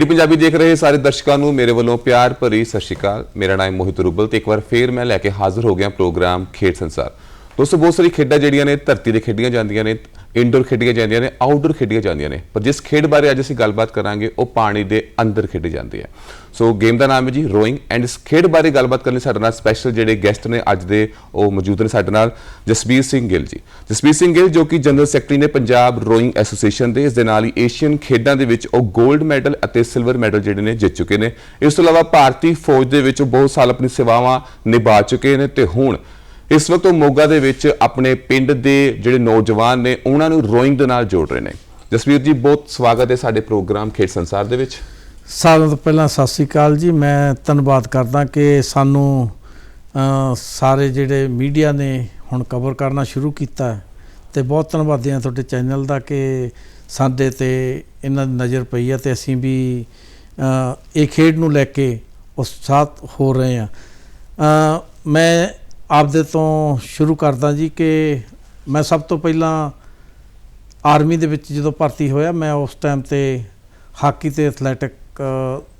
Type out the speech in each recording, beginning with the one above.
DD Punjabi ਦੇਖ ਰਹੇ ਸਾਰੇ ਦਰਸ਼ਕਾਂ ਨੂੰ ਮੇਰੇ ਵੱਲੋਂ ਪਿਆਰ ਭਰੀ ਸਤਿ ਸ਼੍ਰੀ ਅਕਾਲ। ਮੇਰਾ ਨਾਮ ਮੋਹਿਤ ਰੂਬਲ ਤੇ ਇੱਕ ਵਾਰ ਫੇਰ ਮੈਂ ਲੈ ਕੇ ਹਾਜ਼ਰ ਹੋ ਗਿਆ ਪ੍ਰੋਗਰਾਮ ਖੇਡ ਸੰਸਾਰ। ਦੋਸਤੋ, ਬਹੁਤ ਸਾਰੀ ਖੇਡਾਂ ਜਿਹੜੀਆਂ ਨੇ, ਧਰਤੀ ਤੇ ਖੇਡੀਆਂ ਜਾਂਦੀਆਂ ਨੇ ਇਨਡੋਰ ਖੇਡੀਆਂ ਜਾਂਦੀਆਂ ਨੇ ਆਊਟਡੋਰ ਖੇਡੀਆਂ ਜਾਂਦੀਆਂ ਨੇ। ਪਰ ਜਿਸ ਖੇਡ ਬਾਰੇ ਅੱਜ ਅਸੀਂ ਗੱਲਬਾਤ ਕਰਾਂਗੇ, ਉਹ ਪਾਣੀ ਦੇ ਅੰਦਰ ਖੇਡੀ ਜਾਂਦੀ ਹੈ। ਸੋ ਗੇਮ ਦਾ ਨਾਮ ਹੈ ਜੀ ਰੋਇੰਗ ਐਂਡ ਇਸ ਖੇਡ ਬਾਰੇ ਗੱਲਬਾਤ ਕਰਨ ਲਈ ਸਾਡੇ ਨਾਲ ਸਪੈਸ਼ਲ ਜਿਹੜੇ ਗੈਸਟ ਨੇ ਅੱਜ ਦੇ, ਉਹ ਮੌਜੂਦ ਨੇ ਸਾਡੇ ਨਾਲ, ਜਸਬੀਰ ਸਿੰਘ ਗਿੱਲ ਜੀ। ਜਸਬੀਰ ਸਿੰਘ ਗਿੱਲ ਜੋ ਕਿ ਜਨਰਲ ਸੈਕਟਰੀ ਨੇ ਪੰਜਾਬ ਰੋਇੰਗ ਐਸੋਸੀਏਸ਼ਨ ਦੇ, ਇਸ ਦੇ ਨਾਲ ਹੀ ਏਸ਼ੀਅਨ ਖੇਡਾਂ ਦੇ ਵਿੱਚ ਉਹ 골ਡ ਮੈਡਲ ਅਤੇ ਸਿਲਵਰ ਮੈਡਲ ਜਿਹੜੇ ਨੇ, ਜਿੱਤ ਚੁੱਕੇ ਨੇ। ਇਸ ਤੋਂ ਇਲਾਵਾ ਭਾਰਤੀ ਫੌਜ ਦੇ ਵਿੱਚ ਉਹ ਬਹੁਤ ਸਾਲ ਆਪਣੀ ਸੇਵਾਵਾਂ ਨਿਭਾ ਚੁੱਕੇ ਨੇ ਤੇ ਹੁਣ ਇਸ ਵਕਤ ਉਹ ਮੋਗਾ ਦੇ ਵਿੱਚ ਆਪਣੇ ਪਿੰਡ ਦੇ ਜਿਹੜੇ ਨੌਜਵਾਨ ਨੇ, ਉਹਨਾਂ ਨੂੰ ਰੋਇੰਗ ਦੇ ਨਾਲ ਜੋੜ ਰਹੇ ਨੇ। ਜਸਵੀਰ ਜੀ, ਬਹੁਤ ਸਵਾਗਤ ਹੈ ਸਾਡੇ ਪ੍ਰੋਗਰਾਮ ਖੇਡ ਸੰਸਾਰ ਦੇ ਵਿੱਚ। ਸਾਰਿਆਂ ਤੋਂ ਪਹਿਲਾਂ ਸਤਿ ਸ੍ਰੀ ਅਕਾਲ ਜੀ। ਮੈਂ ਧੰਨਵਾਦ ਕਰਦਾ ਕਿ ਸਾਨੂੰ ਸਾਰੇ ਜਿਹੜੇ ਮੀਡੀਆ ਨੇ ਹੁਣ ਕਵਰ ਕਰਨਾ ਸ਼ੁਰੂ ਕੀਤਾ ਹੈ। ਤੇ ਬਹੁਤ ਧੰਨਵਾਦੀ ਹਾਂ ਤੁਹਾਡੇ ਚੈਨਲ ਦਾ ਕਿ ਸਾਡੇ ਤੇ ਇਹਨਾਂ ਦੀ ਨਜ਼ਰ ਪਈ ਹੈ ਤੇ ਅਸੀਂ ਵੀ ਇਹ ਖੇਡ ਨੂੰ ਲੈ ਕੇ ਉਤਸ਼ਾਹਤ ਹੋ ਰਹੇ ਹਾਂ। ਮੈਂ ਆਪਦੇ ਤੋਂ ਸ਼ੁਰੂ ਕਰਦਾ ਜੀ ਕਿ ਮੈਂ ਸਭ ਤੋਂ ਪਹਿਲਾਂ ਆਰਮੀ ਦੇ ਵਿੱਚ ਜਦੋਂ ਭਰਤੀ ਹੋਇਆ ਮੈਂ ਉਸ ਟਾਈਮ ਤੇ ਹਾਕੀ ਤੇ ਐਥਲੈਟਿਕ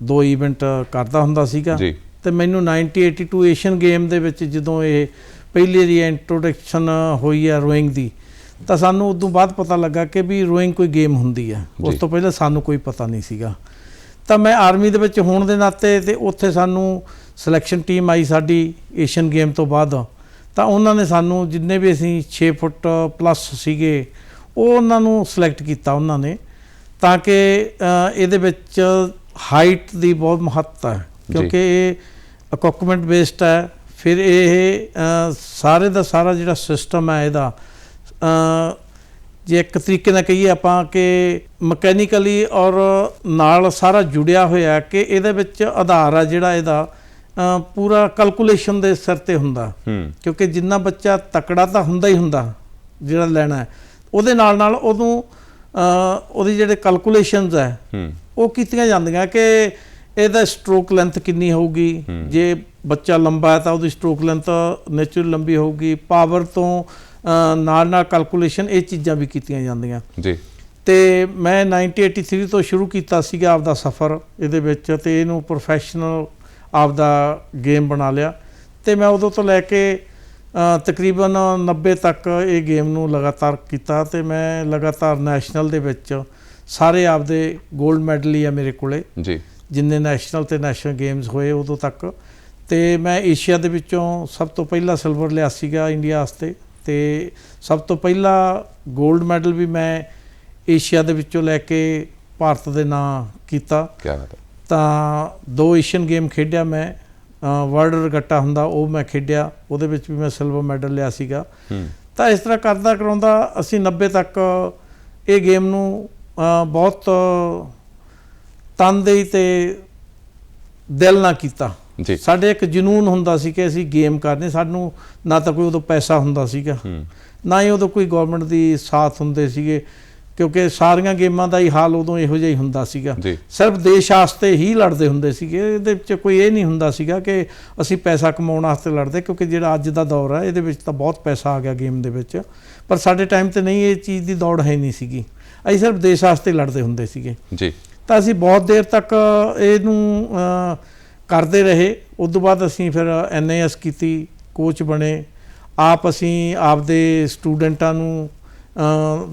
ਦੋ ਇਵੈਂਟ ਕਰਦਾ ਹੁੰਦਾ ਸੀਗਾ। ਤੇ ਮੈਨੂੰ 1982 ਏਸ਼ੀਅਨ ਗੇਮ ਦੇ ਵਿੱਚ ਜਦੋਂ ਇਹ ਪਹਿਲੀ ਵਾਰੀ ਇੰਟਰੋਡਕਸ਼ਨ ਹੋਈ ਹੈ ਰੋਇੰਗ ਦੀ ਤਾਂ ਸਾਨੂੰ ਉਦੋਂ ਬਾਅਦ ਪਤਾ ਲੱਗਾ ਕਿ ਵੀ ਰੋਇੰਗ ਕੋਈ ਗੇਮ ਹੁੰਦੀ ਹੈ ਉਸ। ਤੋਂ ਪਹਿਲਾਂ ਸਾਨੂੰ ਕੋਈ ਪਤਾ ਨਹੀਂ ਸੀਗਾ। ਤਾਂ ਮੈਂ ਆਰਮੀ ਦੇ ਵਿੱਚ ਹੋਣ ਦੇ ਨਾਤੇ ਤੇ ਉੱਥੇ ਸਾਨੂੰ ਸਿਲੈਕਸ਼ਨ ਟੀਮ ਆਈ ਸਾਡੀ ਏਸ਼ੀਅਨ ਗੇਮ ਤੋਂ ਬਾਅਦ ਤਾਂ ਉਹਨਾਂ ਨੇ ਸਾਨੂੰ ਜਿੰਨੇ ਵੀ ਅਸੀਂ 6 ਫੁੱਟ ਪਲੱਸ ਸੀਗੇ ਉਹ ਉਹਨਾਂ ਨੂੰ ਸਿਲੈਕਟ ਕੀਤਾ ਉਹਨਾਂ ਨੇ ਤਾਂ ਕਿ ਇਹਦੇ ਵਿੱਚ ਹਾਈਟ ਦੀ ਬਹੁਤ ਮਹੱਤਤਾ ਹੈ। ਕਿਉਂਕਿ ਇਹ ਇਕਵਿਪਮੈਂਟ ਬੇਸਡ ਹੈ ਫਿਰ ਇਹ ਸਾਰੇ ਦਾ ਸਾਰਾ ਜਿਹੜਾ ਸਿਸਟਮ ਹੈ ਇਹਦਾ ਜੇ ਇੱਕ ਤਰੀਕੇ ਨਾਲ ਕਹੀਏ ਆਪਾਂ ਕਿ ਮਕੈਨੀਕਲੀ ਔਰ ਨਾਲ ਸਾਰਾ ਜੁੜਿਆ ਹੋਇਆ ਕਿ ਇਹਦੇ ਵਿੱਚ ਆਧਾਰ ਆ ਜਿਹੜਾ ਇਹਦਾ ਪੂਰਾ ਕੈਲਕੂਲੇਸ਼ਨ ਦੇ ਸਿਰ ਤੇ ਹੁੰਦਾ। ਕਿਉਂਕਿ ਜਿੰਨਾ ਬੱਚਾ ਤਕੜਾ ਤਾਂ ਹੁੰਦਾ ਹੀ ਹੁੰਦਾ ਜਿਹੜਾ ਲੈਣਾ ਉਹਦੇ ਨਾਲ ਨਾਲ ਉਹਨੂੰ ਉਹਦੀ ਜਿਹੜੇ ਕੈਲਕੂਲੇਸ਼ਨਸ ਹੈ ਉਹ ਕੀਤੀਆਂ ਜਾਂਦੀਆਂ ਕਿ ਇਹਦਾ ਸਟ੍ਰੋਕ ਲੈਂਥ ਕਿੰਨੀ ਹੋਊਗੀ। ਜੇ ਬੱਚਾ ਲੰਬਾ ਹੈ ਤਾਂ ਉਹਦੀ ਸਟ੍ਰੋਕ ਲੈਂਥ ਨੇਚਰਲ ਲੰਬੀ ਹੋਊਗੀ ਪਾਵਰ ਤੋਂ ਨਾਲ ਨਾਲ ਕੈਲਕੂਲੇਸ਼ਨ ਇਹ ਚੀਜ਼ਾਂ ਵੀ ਕੀਤੀਆਂ ਜਾਂਦੀਆਂ। ਜੀ। ਤੇ ਮੈਂ 1983 ਤੋਂ ਸ਼ੁਰੂ ਕੀਤਾ ਸੀਗਾ ਆਪਦਾ ਸਫ਼ਰ ਇਹਦੇ ਵਿੱਚ ਤੇ ਇਹਨੂੰ ਪ੍ਰੋਫੈਸ਼ਨਲ ਆਪਦਾ ਗੇਮ ਬਣਾ ਲਿਆ। ਤੇ ਮੈਂ ਉਦੋਂ ਤੋਂ ਲੈ ਕੇ ਤਕਰੀਬਨ 90 ਤੱਕ ਇਹ ਗੇਮ ਨੂੰ ਲਗਾਤਾਰ ਕੀਤਾ ਤੇ ਮੈਂ ਲਗਾਤਾਰ ਨੈਸ਼ਨਲ ਦੇ ਵਿੱਚ ਸਾਰੇ ਆਪਦੇ 골ਡ ਮੈਡਲ ਹੀ ਆ ਮੇਰੇ ਕੋਲੇ। ਜੀ। ਜਿੰਨੇ ਨੈਸ਼ਨਲ ਤੇ ਨੈਸ਼ਨਲ ਗੇਮਸ ਹੋਏ ਉਦੋਂ ਤੱਕ। ਤੇ ਮੈਂ ਏਸ਼ੀਆ ਦੇ ਵਿੱਚੋਂ ਸਭ ਤੋਂ ਪਹਿਲਾ ਸਿਲਵਰ ਲਿਆ ਸੀਗਾ ਇੰਡੀਆ ਵਾਸਤੇ। ਤੇ ਸਭ ਤੋਂ ਪਹਿਲਾ 골ਡ ਮੈਡਲ ਵੀ ਮੈਂ ਏਸ਼ੀਆ ਦੇ ਵਿੱਚੋਂ ਲੈ ਕੇ ਭਾਰਤ ਦੇ ਨਾਂ ਕੀਤਾ। ਕੀ ਬਾਤ ਹੈ। ਤਾਂ ਦੋ ਏਸ਼ੀਅਨ ਗੇਮ ਖੇਡਿਆ ਮੈਂ ਵਰਲਡ ਰਗਟਾ ਹੁੰਦਾ ਉਹ ਮੈਂ ਖੇਡਿਆ ਉਹਦੇ ਵਿੱਚ ਵੀ ਮੈਂ ਸਿਲਵਰ ਮੈਡਲ ਲਿਆ ਸੀਗਾ। ਤਾਂ ਇਸ ਤਰ੍ਹਾਂ ਕਰਦਾ ਕਰਾਉਂਦਾ ਅਸੀਂ 90 ਤੱਕ ਇਹ ਗੇਮ ਨੂੰ ਬਹੁਤ ਤਨਦੇਹੀ ਤੇ ਦਿਲ ਨਾਲ ਕੀਤਾ। ਸਾਡੇ ਇੱਕ ਜਨੂਨ ਹੁੰਦਾ ਸੀ ਕਿ ਅਸੀਂ ਗੇਮ ਕਰਨੀ ਸਾਨੂੰ ਨਾ ਤਾਂ ਕੋਈ ਉਦੋਂ ਪੈਸਾ ਹੁੰਦਾ ਸੀਗਾ ਨਾ ਹੀ ਉਦੋਂ ਕੋਈ ਗਵਰਨਮੈਂਟ ਦੀ ਸਾਥ ਹੁੰਦੇ ਸੀਗੇ। ਕਿਉਂਕਿ ਸਾਰੀਆਂ ਗੇਮਾਂ ਦਾ ਹੀ ਹਾਲ ਉਦੋਂ ਇਹੋ ਜਿਹਾ ਹੀ ਹੁੰਦਾ ਸੀਗਾ। ਸਿਰਫ ਦੇਸ਼ ਵਾਸਤੇ ਹੀ ਲੜਦੇ ਹੁੰਦੇ ਸੀਗੇ। ਇਹਦੇ ਵਿੱਚ ਕੋਈ ਇਹ ਨਹੀਂ ਹੁੰਦਾ ਸੀਗਾ ਕਿ ਅਸੀਂ ਪੈਸਾ ਕਮਾਉਣ ਵਾਸਤੇ ਲੜਦੇ ਕਿਉਂਕਿ ਜਿਹੜਾ ਅੱਜ ਦਾ ਦੌਰ ਹੈ ਇਹਦੇ ਵਿੱਚ ਤਾਂ ਬਹੁਤ ਪੈਸਾ ਆ ਗਿਆ ਗੇਮ ਦੇ ਵਿੱਚ। ਪਰ ਸਾਡੇ ਟਾਈਮ ਤੇ ਨਹੀਂ ਇਹ ਚੀਜ਼ ਦੀ ਦੌੜ ਹੈ ਨਹੀਂ ਸੀਗੀ। ਅਸੀਂ ਸਿਰਫ ਦੇਸ਼ ਵਾਸਤੇ ਲੜਦੇ ਹੁੰਦੇ ਸੀਗੇ। ਜੀ। ਤਾਂ ਅਸੀਂ ਬਹੁਤ ਦੇਰ ਤੱਕ ਇਹਨੂੰ ਕਰਦੇ ਰਹੇ। ਉਸ ਤੋਂ ਬਾਅਦ ਅਸੀਂ ਫਿਰ ਐਨਏਐਸ ਕੀਤੀ ਕੋਚ ਬਣੇ। ਆਪ ਅਸੀਂ ਆਪਦੇ ਸਟੂਡੈਂਟਾਂ ਨੂੰ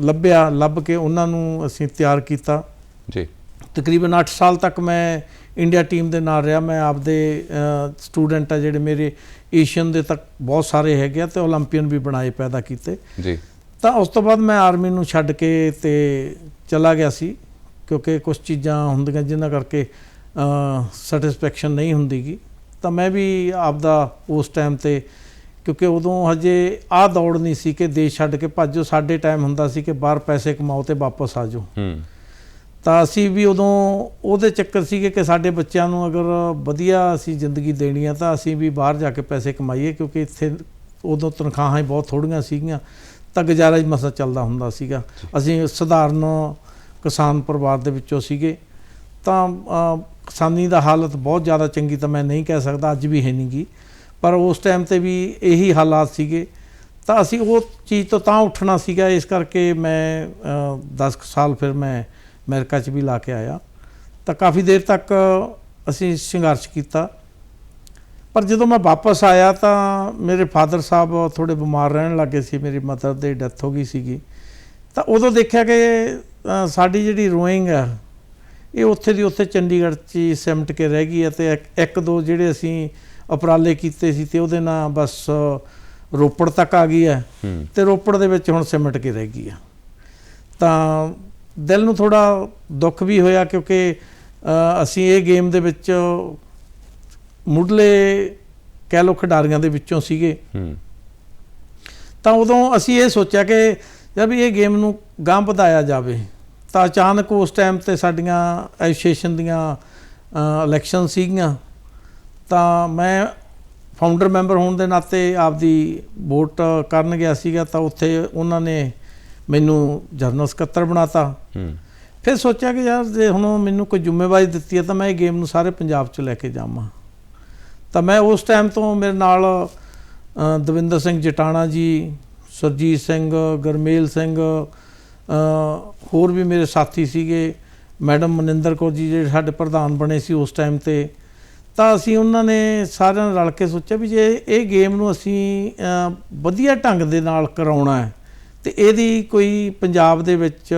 ਲੱਭਿਆ ਲੱਭ ਕੇ ਉਹਨਾਂ ਨੂੰ ਅਸੀਂ ਤਿਆਰ ਕੀਤਾ। ਜੀ। ਤਕਰੀਬਨ 8 ਸਾਲ ਤੱਕ ਮੈਂ ਇੰਡੀਆ ਟੀਮ ਦੇ ਨਾਲ ਰਿਹਾ। ਮੈਂ ਆਪਦੇ ਸਟੂਡੈਂਟ ਆ ਜਿਹੜੇ ਮੇਰੇ ਏਸ਼ੀਅਨ ਦੇ ਤੱਕ ਬਹੁਤ ਸਾਰੇ ਹੈਗੇ ਆ ਤੇ 올림픽ਨ ਵੀ ਬਣਾਏ ਪੈਦਾ ਕੀਤੇ। ਜੀ। ਤਾਂ ਉਸ ਤੋਂ ਬਾਅਦ ਮੈਂ ਆਰਮੀ ਨੂੰ ਛੱਡ ਕੇ ਤੇ ਚਲਾ ਗਿਆ ਸੀ ਕਿਉਂਕਿ ਕੁਝ ਚੀਜ਼ਾਂ ਹੁੰਦੀਆਂ ਜਿਨ੍ਹਾਂ ਕਰਕੇ ਸੈਟੀਸਫੈਕਸ਼ਨ ਨਹੀਂ ਹੁੰਦੀਗੀ ਤਾਂ ਮੈਂ ਵੀ ਆਪਦਾ ਉਸ ਟਾਈਮ ਤੇ ਕਿਉਂਕਿ ਉਦੋਂ ਹਜੇ ਆਹ ਦੌੜ ਨਹੀਂ ਸੀ ਕਿ ਦੇਸ਼ ਛੱਡ ਕੇ ਭੱਜੋ ਸਾਡੇ ਟਾਈਮ ਹੁੰਦਾ ਸੀ ਕਿ ਬਾਹਰ ਪੈਸੇ ਕਮਾਓ ਤੇ ਵਾਪਸ ਆ ਜਾਓ। ਹੂੰ। ਤਾਂ ਅਸੀਂ ਵੀ ਉਦੋਂ ਉਹਦੇ ਚੱਕਰ ਸੀਗੇ ਕਿ ਸਾਡੇ ਬੱਚਿਆਂ ਨੂੰ ਅਗਰ ਵਧੀਆ ਅਸੀਂ ਜ਼ਿੰਦਗੀ ਦੇਣੀ ਆ ਤਾਂ ਅਸੀਂ ਵੀ ਬਾਹਰ ਜਾ ਕੇ ਪੈਸੇ ਕਮਾਈਏ ਕਿਉਂਕਿ ਇੱਥੇ ਉਦੋਂ ਤਨਖਾਹਾਂ ਹੀ ਬਹੁਤ ਥੋੜੀਆਂ ਸੀਗੀਆਂ। ਤਾਂ ਗੁਜ਼ਾਰਾ ਹੀ ਮਸਾ ਚੱਲਦਾ ਹੁੰਦਾ ਸੀਗਾ। ਅਸੀਂ ਸਧਾਰਨ ਕਿਸਾਨ ਪਰਿਵਾਰ ਦੇ ਵਿੱਚੋਂ ਸੀਗੇ। ਤਾਂ ਕਿਸਾਨੀ ਦਾ ਹਾਲਤ ਬਹੁਤ ਜ਼ਿਆਦਾ ਚੰਗੀ ਤਾਂ ਮੈਂ ਨਹੀਂ ਕਹਿ ਸਕਦਾ ਅੱਜ ਵੀ ਹੈ ਨਹੀਂਗੀ ਪਰ ਉਸ ਟਾਈਮ ਤੇ ਵੀ ਇਹੀ ਹਾਲਾਤ ਸੀਗੇ। ਤਾਂ ਅਸੀਂ ਉਹ ਚੀਜ਼ ਤੋਂ ਤਾਂ ਉੱਠਣਾ ਸੀਗਾ, ਇਸ ਕਰਕੇ ਮੈਂ 10 ਸਾਲ ਫਿਰ ਮੈਂ ਅਮਰੀਕਾ 'ਚ ਵੀ ਲਾ ਕੇ ਆਇਆ। ਤਾਂ ਕਾਫੀ ਦੇਰ ਤੱਕ ਅਸੀਂ ਸੰਘਰਸ਼ ਕੀਤਾ। ਪਰ ਜਦੋਂ ਮੈਂ ਵਾਪਸ ਆਇਆ ਤਾਂ ਮੇਰੇ ਫਾਦਰ ਸਾਹਿਬ ਥੋੜੇ ਬਿਮਾਰ ਰਹਿਣ ਲੱਗੇ ਸੀ, ਮੇਰੀ ਮਦਰ ਦੇ ਡੈਥ ਹੋ ਗਈ ਸੀਗੀ। ਤਾਂ ਉਦੋਂ ਦੇਖਿਆ ਕਿ ਸਾਡੀ ਜਿਹੜੀ ਰੋਇੰਗ ਆ, ਇਹ ਉੱਥੇ ਦੀ ਉੱਥੇ ਚੰਡੀਗੜ੍ਹ 'ਚ ਹੀ ਸਿਮਟ ਕੇ ਰਹਿ ਗਈ ਹੈ ਤੇ ਇੱਕ ਦੋ ਜਿਹੜੇ ਅਸੀਂ ਉਪਰਾਲੇ ਕੀਤੇ ਸੀ ਤੇ ਉਹਦੇ ਨਾਲ ਬਸ ਰੋਪੜ ਤੱਕ ਆ ਗਈ ਹੈ ਤੇ ਰੋਪੜ ਦੇ ਵਿੱਚ ਹੁਣ ਸਿਮਟ ਕੇ ਰਹਿ ਗਈ ਆ। ਤਾਂ ਦਿਲ ਨੂੰ ਥੋੜਾ ਦੁੱਖ ਵੀ ਹੋਇਆ ਕਿਉਂਕਿ ਅਸੀਂ ਇਹ ਗੇਮ ਦੇ ਵਿੱਚ ਮੁੱਢਲੇ ਕਹਿ ਲੋ ਖਿਡਾਰੀਆਂ ਦੇ ਵਿੱਚੋਂ ਸੀਗੇ। ਤਾਂ ਉਦੋਂ ਅਸੀਂ ਇਹ ਸੋਚਿਆ ਕਿ ਜਦ ਵੀ ਇਹ ਗੇਮ ਨੂੰ ਗਾਂਹ ਵਧਾਇਆ ਜਾਵੇ। ਤਾਂ ਅਚਾਨਕ ਉਸ ਟਾਈਮ ਤੇ ਸਾਡੀਆਂ ਐਸੋਸੀਏਸ਼ਨ ਦੀਆਂ ਇਲੈਕਸ਼ਨ ਸੀਗੀਆਂ। ਤਾਂ ਮੈਂ ਫਾਊਂਡਰ ਮੈਂਬਰ ਹੋਣ ਦੇ ਨਾਤੇ ਆਪਦੀ ਵੋਟ ਕਰਨ ਗਿਆ ਸੀਗਾ ਤਾਂ ਉੱਥੇ ਉਹਨਾਂ ਨੇ ਮੈਨੂੰ ਜਨਰਲ ਸਕੱਤਰ ਬਣਾਤਾ। ਫਿਰ ਸੋਚਿਆ ਕਿ ਯਾਰ ਜੇ ਹੁਣ ਮੈਨੂੰ ਕੋਈ ਜ਼ਿੰਮੇਵਾਰੀ ਦਿੱਤੀ ਹੈ ਤਾਂ ਮੈਂ ਇਹ ਗੇਮ ਨੂੰ ਸਾਰੇ ਪੰਜਾਬ 'ਚ ਲੈ ਕੇ ਜਾਵਾਂ। ਤਾਂ ਮੈਂ ਉਸ ਟਾਈਮ ਤੋਂ ਮੇਰੇ ਨਾਲ ਦਵਿੰਦਰ ਸਿੰਘ ਜਟਾਣਾ ਜੀ ਸਰਜੀਤ ਸਿੰਘ ਗਰਮੇਲ ਸਿੰਘ ਹੋਰ ਵੀ ਮੇਰੇ ਸਾਥੀ ਸੀਗੇ। ਮੈਡਮ ਮਨਿੰਦਰ ਕੌਰ ਜੀ ਜਿਹੜੇ ਸਾਡੇ ਪ੍ਰਧਾਨ ਬਣੇ ਸੀ ਉਸ ਟਾਈਮ ਤੇ। ਤਾਂ ਅਸੀਂ ਉਹਨਾਂ ਨੇ ਸਾਰਿਆਂ ਨੇ ਰਲ ਕੇ ਸੋਚਿਆ ਵੀ ਜੇ ਇਹ ਗੇਮ ਨੂੰ ਅਸੀਂ ਵਧੀਆ ਢੰਗ ਦੇ ਨਾਲ ਕਰਾਉਣਾ ਹੈ ਤੇ ਇਹਦੀ ਕੋਈ ਪੰਜਾਬ ਦੇ ਵਿੱਚ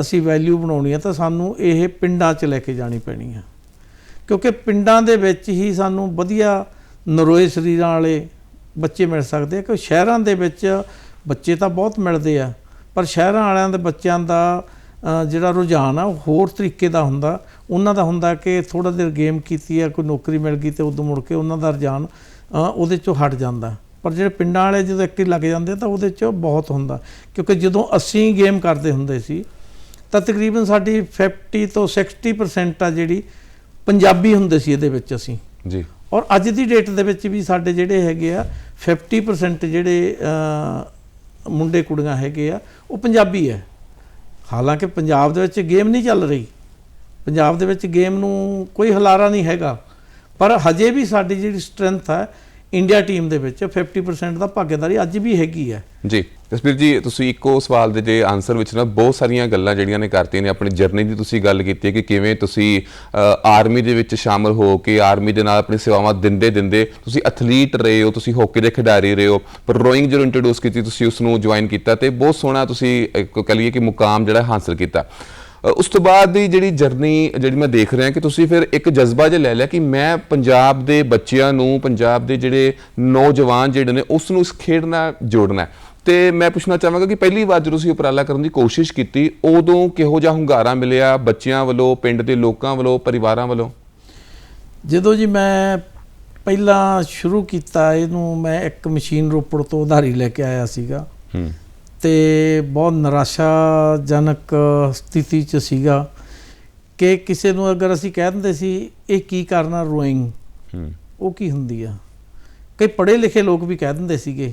ਅਸੀਂ ਵੈਲਿਊ ਬਣਾਉਣੀ ਹੈ ਤਾਂ ਸਾਨੂੰ ਇਹ ਪਿੰਡਾਂ 'ਚ ਲੈ ਕੇ ਜਾਣੀ ਪੈਣੀ ਹੈ। ਕਿਉਂਕਿ ਪਿੰਡਾਂ ਦੇ ਵਿੱਚ ਹੀ ਸਾਨੂੰ ਵਧੀਆ ਨਰੋਏ ਸਰੀਰਾਂ ਵਾਲੇ ਬੱਚੇ ਮਿਲ ਸਕਦੇ ਆ ਕਿ ਸ਼ਹਿਰਾਂ ਦੇ ਵਿੱਚ ਬੱਚੇ ਤਾਂ ਬਹੁਤ ਮਿਲਦੇ ਆ, ਪਰ ਸ਼ਹਿਰਾਂ ਵਾਲਿਆਂ ਦੇ ਬੱਚਿਆਂ ਦਾ ਜਿਹੜਾ ਰੁਝਾਨ ਆ ਉਹ ਹੋਰ ਤਰੀਕੇ ਦਾ ਹੁੰਦਾ। ਉਹਨਾਂ ਦਾ ਹੁੰਦਾ ਕਿ ਥੋੜਾ ਦੇਰ ਗੇਮ ਕੀਤੀ ਆ ਕੋਈ ਨੌਕਰੀ ਮਿਲ ਗਈ ਤੇ ਉਦੋਂ ਮੁੜ ਕੇ ਉਹਨਾਂ ਦਾ ਰੁਝਾਨ ਉਹਦੇ ਚੋਂ ਹਟ ਜਾਂਦਾ। ਪਰ ਜਿਹੜੇ ਪਿੰਡਾਂ ਵਾਲੇ ਜਦੋਂ ਐਕਟਿਵ ਲੱਗ ਜਾਂਦੇ ਤਾਂ ਉਹਦੇ ਚ ਬਹੁਤ ਹੁੰਦਾ। ਕਿਉਂਕਿ ਜਦੋਂ ਅਸੀਂ ਗੇਮ ਕਰਦੇ ਹੁੰਦੇ ਸੀ ਤਾਂ ਤਕਰੀਬਨ ਸਾਡੀ 50 ਤੋਂ 60% ਆ ਜਿਹੜੀ ਪੰਜਾਬੀ ਹੁੰਦੇ ਸੀ ਇਹਦੇ ਵਿੱਚ ਅਸੀਂ। ਜੀ। ਔਰ ਅੱਜ ਦੀ ਡੇਟ ਦੇ ਵਿੱਚ ਵੀ ਸਾਡੇ ਜਿਹੜੇ ਹੈਗੇ ਆ 50% ਜਿਹੜੇ ਮੁੰਡੇ ਕੁੜੀਆਂ ਹੈਗੇ ਆ ਉਹ ਪੰਜਾਬੀ ਹੈ। ਹਾਲਾਂਕਿ ਪੰਜਾਬ ਦੇ ਵਿੱਚ ਗੇਮ ਨਹੀਂ ਚੱਲ ਰਹੀ। ਪੰਜਾਬ ਦੇ ਵਿੱਚ ਗੇਮ ਨੂੰ ਕੋਈ ਹਲਾਰਾ ਨਹੀਂ ਹੈਗਾ। ਪਰ ਹਜੇ ਵੀ ਸਾਡੀ ਜਿਹੜੀ ਸਟਰੈਂਥ ਹੈ, ਇੰਡੀਆ ਟੀਮ ਦੇ ਵਿੱਚ 50% ਦਾ ਭਾਗੀਦਾਰੀ ਅੱਜ ਵੀ ਹੈਗੀ ਹੈ। ਜੀ ਜਸਬੀਰ ਜੀ, ਤੁਸੀਂ ਇੱਕੋ ਸਵਾਲ ਦੇ ਜੇ ਆਨਸਰ ਵਿੱਚ ਨਾ ਬਹੁਤ ਸਾਰੀਆਂ ਗੱਲਾਂ ਜਿਹੜੀਆਂ ਨੇ ਕਰਤੀਆਂ ਨੇ, ਆਪਣੀ ਜਰਨੀ ਦੀ ਤੁਸੀਂ ਗੱਲ ਕੀਤੀ ਹੈ ਕਿ ਕਿਵੇਂ ਤੁਸੀਂ ਆਰਮੀ ਦੇ ਵਿੱਚ ਸ਼ਾਮਲ ਹੋ ਕੇ ਆਰਮੀ ਦੇ ਨਾਲ ਆਪਣੀ ਸੇਵਾਵਾਂ ਦਿੰਦੇ ਦਿੰਦੇ ਤੁਸੀਂ ਐਥਲੀਟ ਰਹੇ ਹੋ, ਤੁਸੀਂ ਹਾਕੀ ਦੇ ਖਿਡਾਰੀ ਰਹੇ ਹੋ, ਪਰ ਰੋਇੰਗ ਜਦੋਂ ਇੰਟਰੋਡਿਊਸ ਕੀਤੀ, ਤੁਸੀਂ ਉਸ ਨੂੰ ਜੁਆਇਨ ਕੀਤਾ ਤੇ ਬਹੁਤ ਸੋਹਣਾ ਤੁਸੀਂ ਇੱਕ ਕਹ ਲਈਏ ਕਿ ਮੁਕਾਮ ਜਿਹੜਾ ਹਾਸਲ ਕੀਤਾ। ਉਸ ਤੋਂ ਬਾਅਦ ਦੀ ਜਿਹੜੀ ਜਰਨੀ ਜਿਹੜੀ ਮੈਂ ਦੇਖ ਰਿਹਾ ਕਿ ਤੁਸੀਂ ਫਿਰ ਇੱਕ ਜਜ਼ਬਾ ਜਿਹਾ ਲੈ ਲਿਆ ਕਿ ਮੈਂ ਪੰਜਾਬ ਦੇ ਬੱਚਿਆਂ ਨੂੰ ਪੰਜਾਬ ਦੇ ਜਿਹੜੇ ਨੌਜਵਾਨ ਜਿਹੜੇ ਨੇ ਉਸ ਨੂੰ ਇਸ ਖੇਡ ਨਾਲ ਜੋੜਨਾ। ਤੇ ਮੈਂ ਪੁੱਛਣਾ ਚਾਹਾਂਗਾ ਕਿ ਪਹਿਲੀ ਵਾਰ ਜਦੋਂ ਤੁਸੀਂ ਉਪਰਾਲਾ ਕਰਨ ਦੀ ਕੋਸ਼ਿਸ਼ ਕੀਤੀ ਉਦੋਂ ਕਿਹੋ ਜਿਹਾ ਹੁੰਗਾਰਾ ਮਿਲਿਆ ਬੱਚਿਆਂ ਵੱਲੋਂ ਪਿੰਡ ਦੇ ਲੋਕਾਂ ਵੱਲੋਂ ਪਰਿਵਾਰਾਂ ਵੱਲੋਂ? ਜਦੋਂ ਜੀ ਮੈਂ ਪਹਿਲਾਂ ਸ਼ੁਰੂ ਕੀਤਾ ਇਹਨੂੰ ਮੈਂ ਇੱਕ ਮਸ਼ੀਨ ਰੋਪੜ ਤੋਂ ਉਧਾਰੀ ਲੈ ਕੇ ਆਇਆ ਸੀਗਾ। ਹੂੰ। ਤੇ ਬਹੁਤ ਨਿਰਾਸ਼ਾਜਨਕ ਸਥਿਤੀ 'ਚ ਸੀਗਾ ਕਿ ਕਿਸੇ ਨੂੰ ਅਗਰ ਅਸੀਂ ਕਹਿ ਦਿੰਦੇ ਸੀ ਇਹ ਕੀ ਕਰਨਾ ਰੋਇੰਗ? ਉਹ ਕੀ ਹੁੰਦੀ ਆ? ਕਈ ਪੜ੍ਹੇ ਲਿਖੇ ਲੋਕ ਵੀ ਕਹਿ ਦਿੰਦੇ ਸੀਗੇ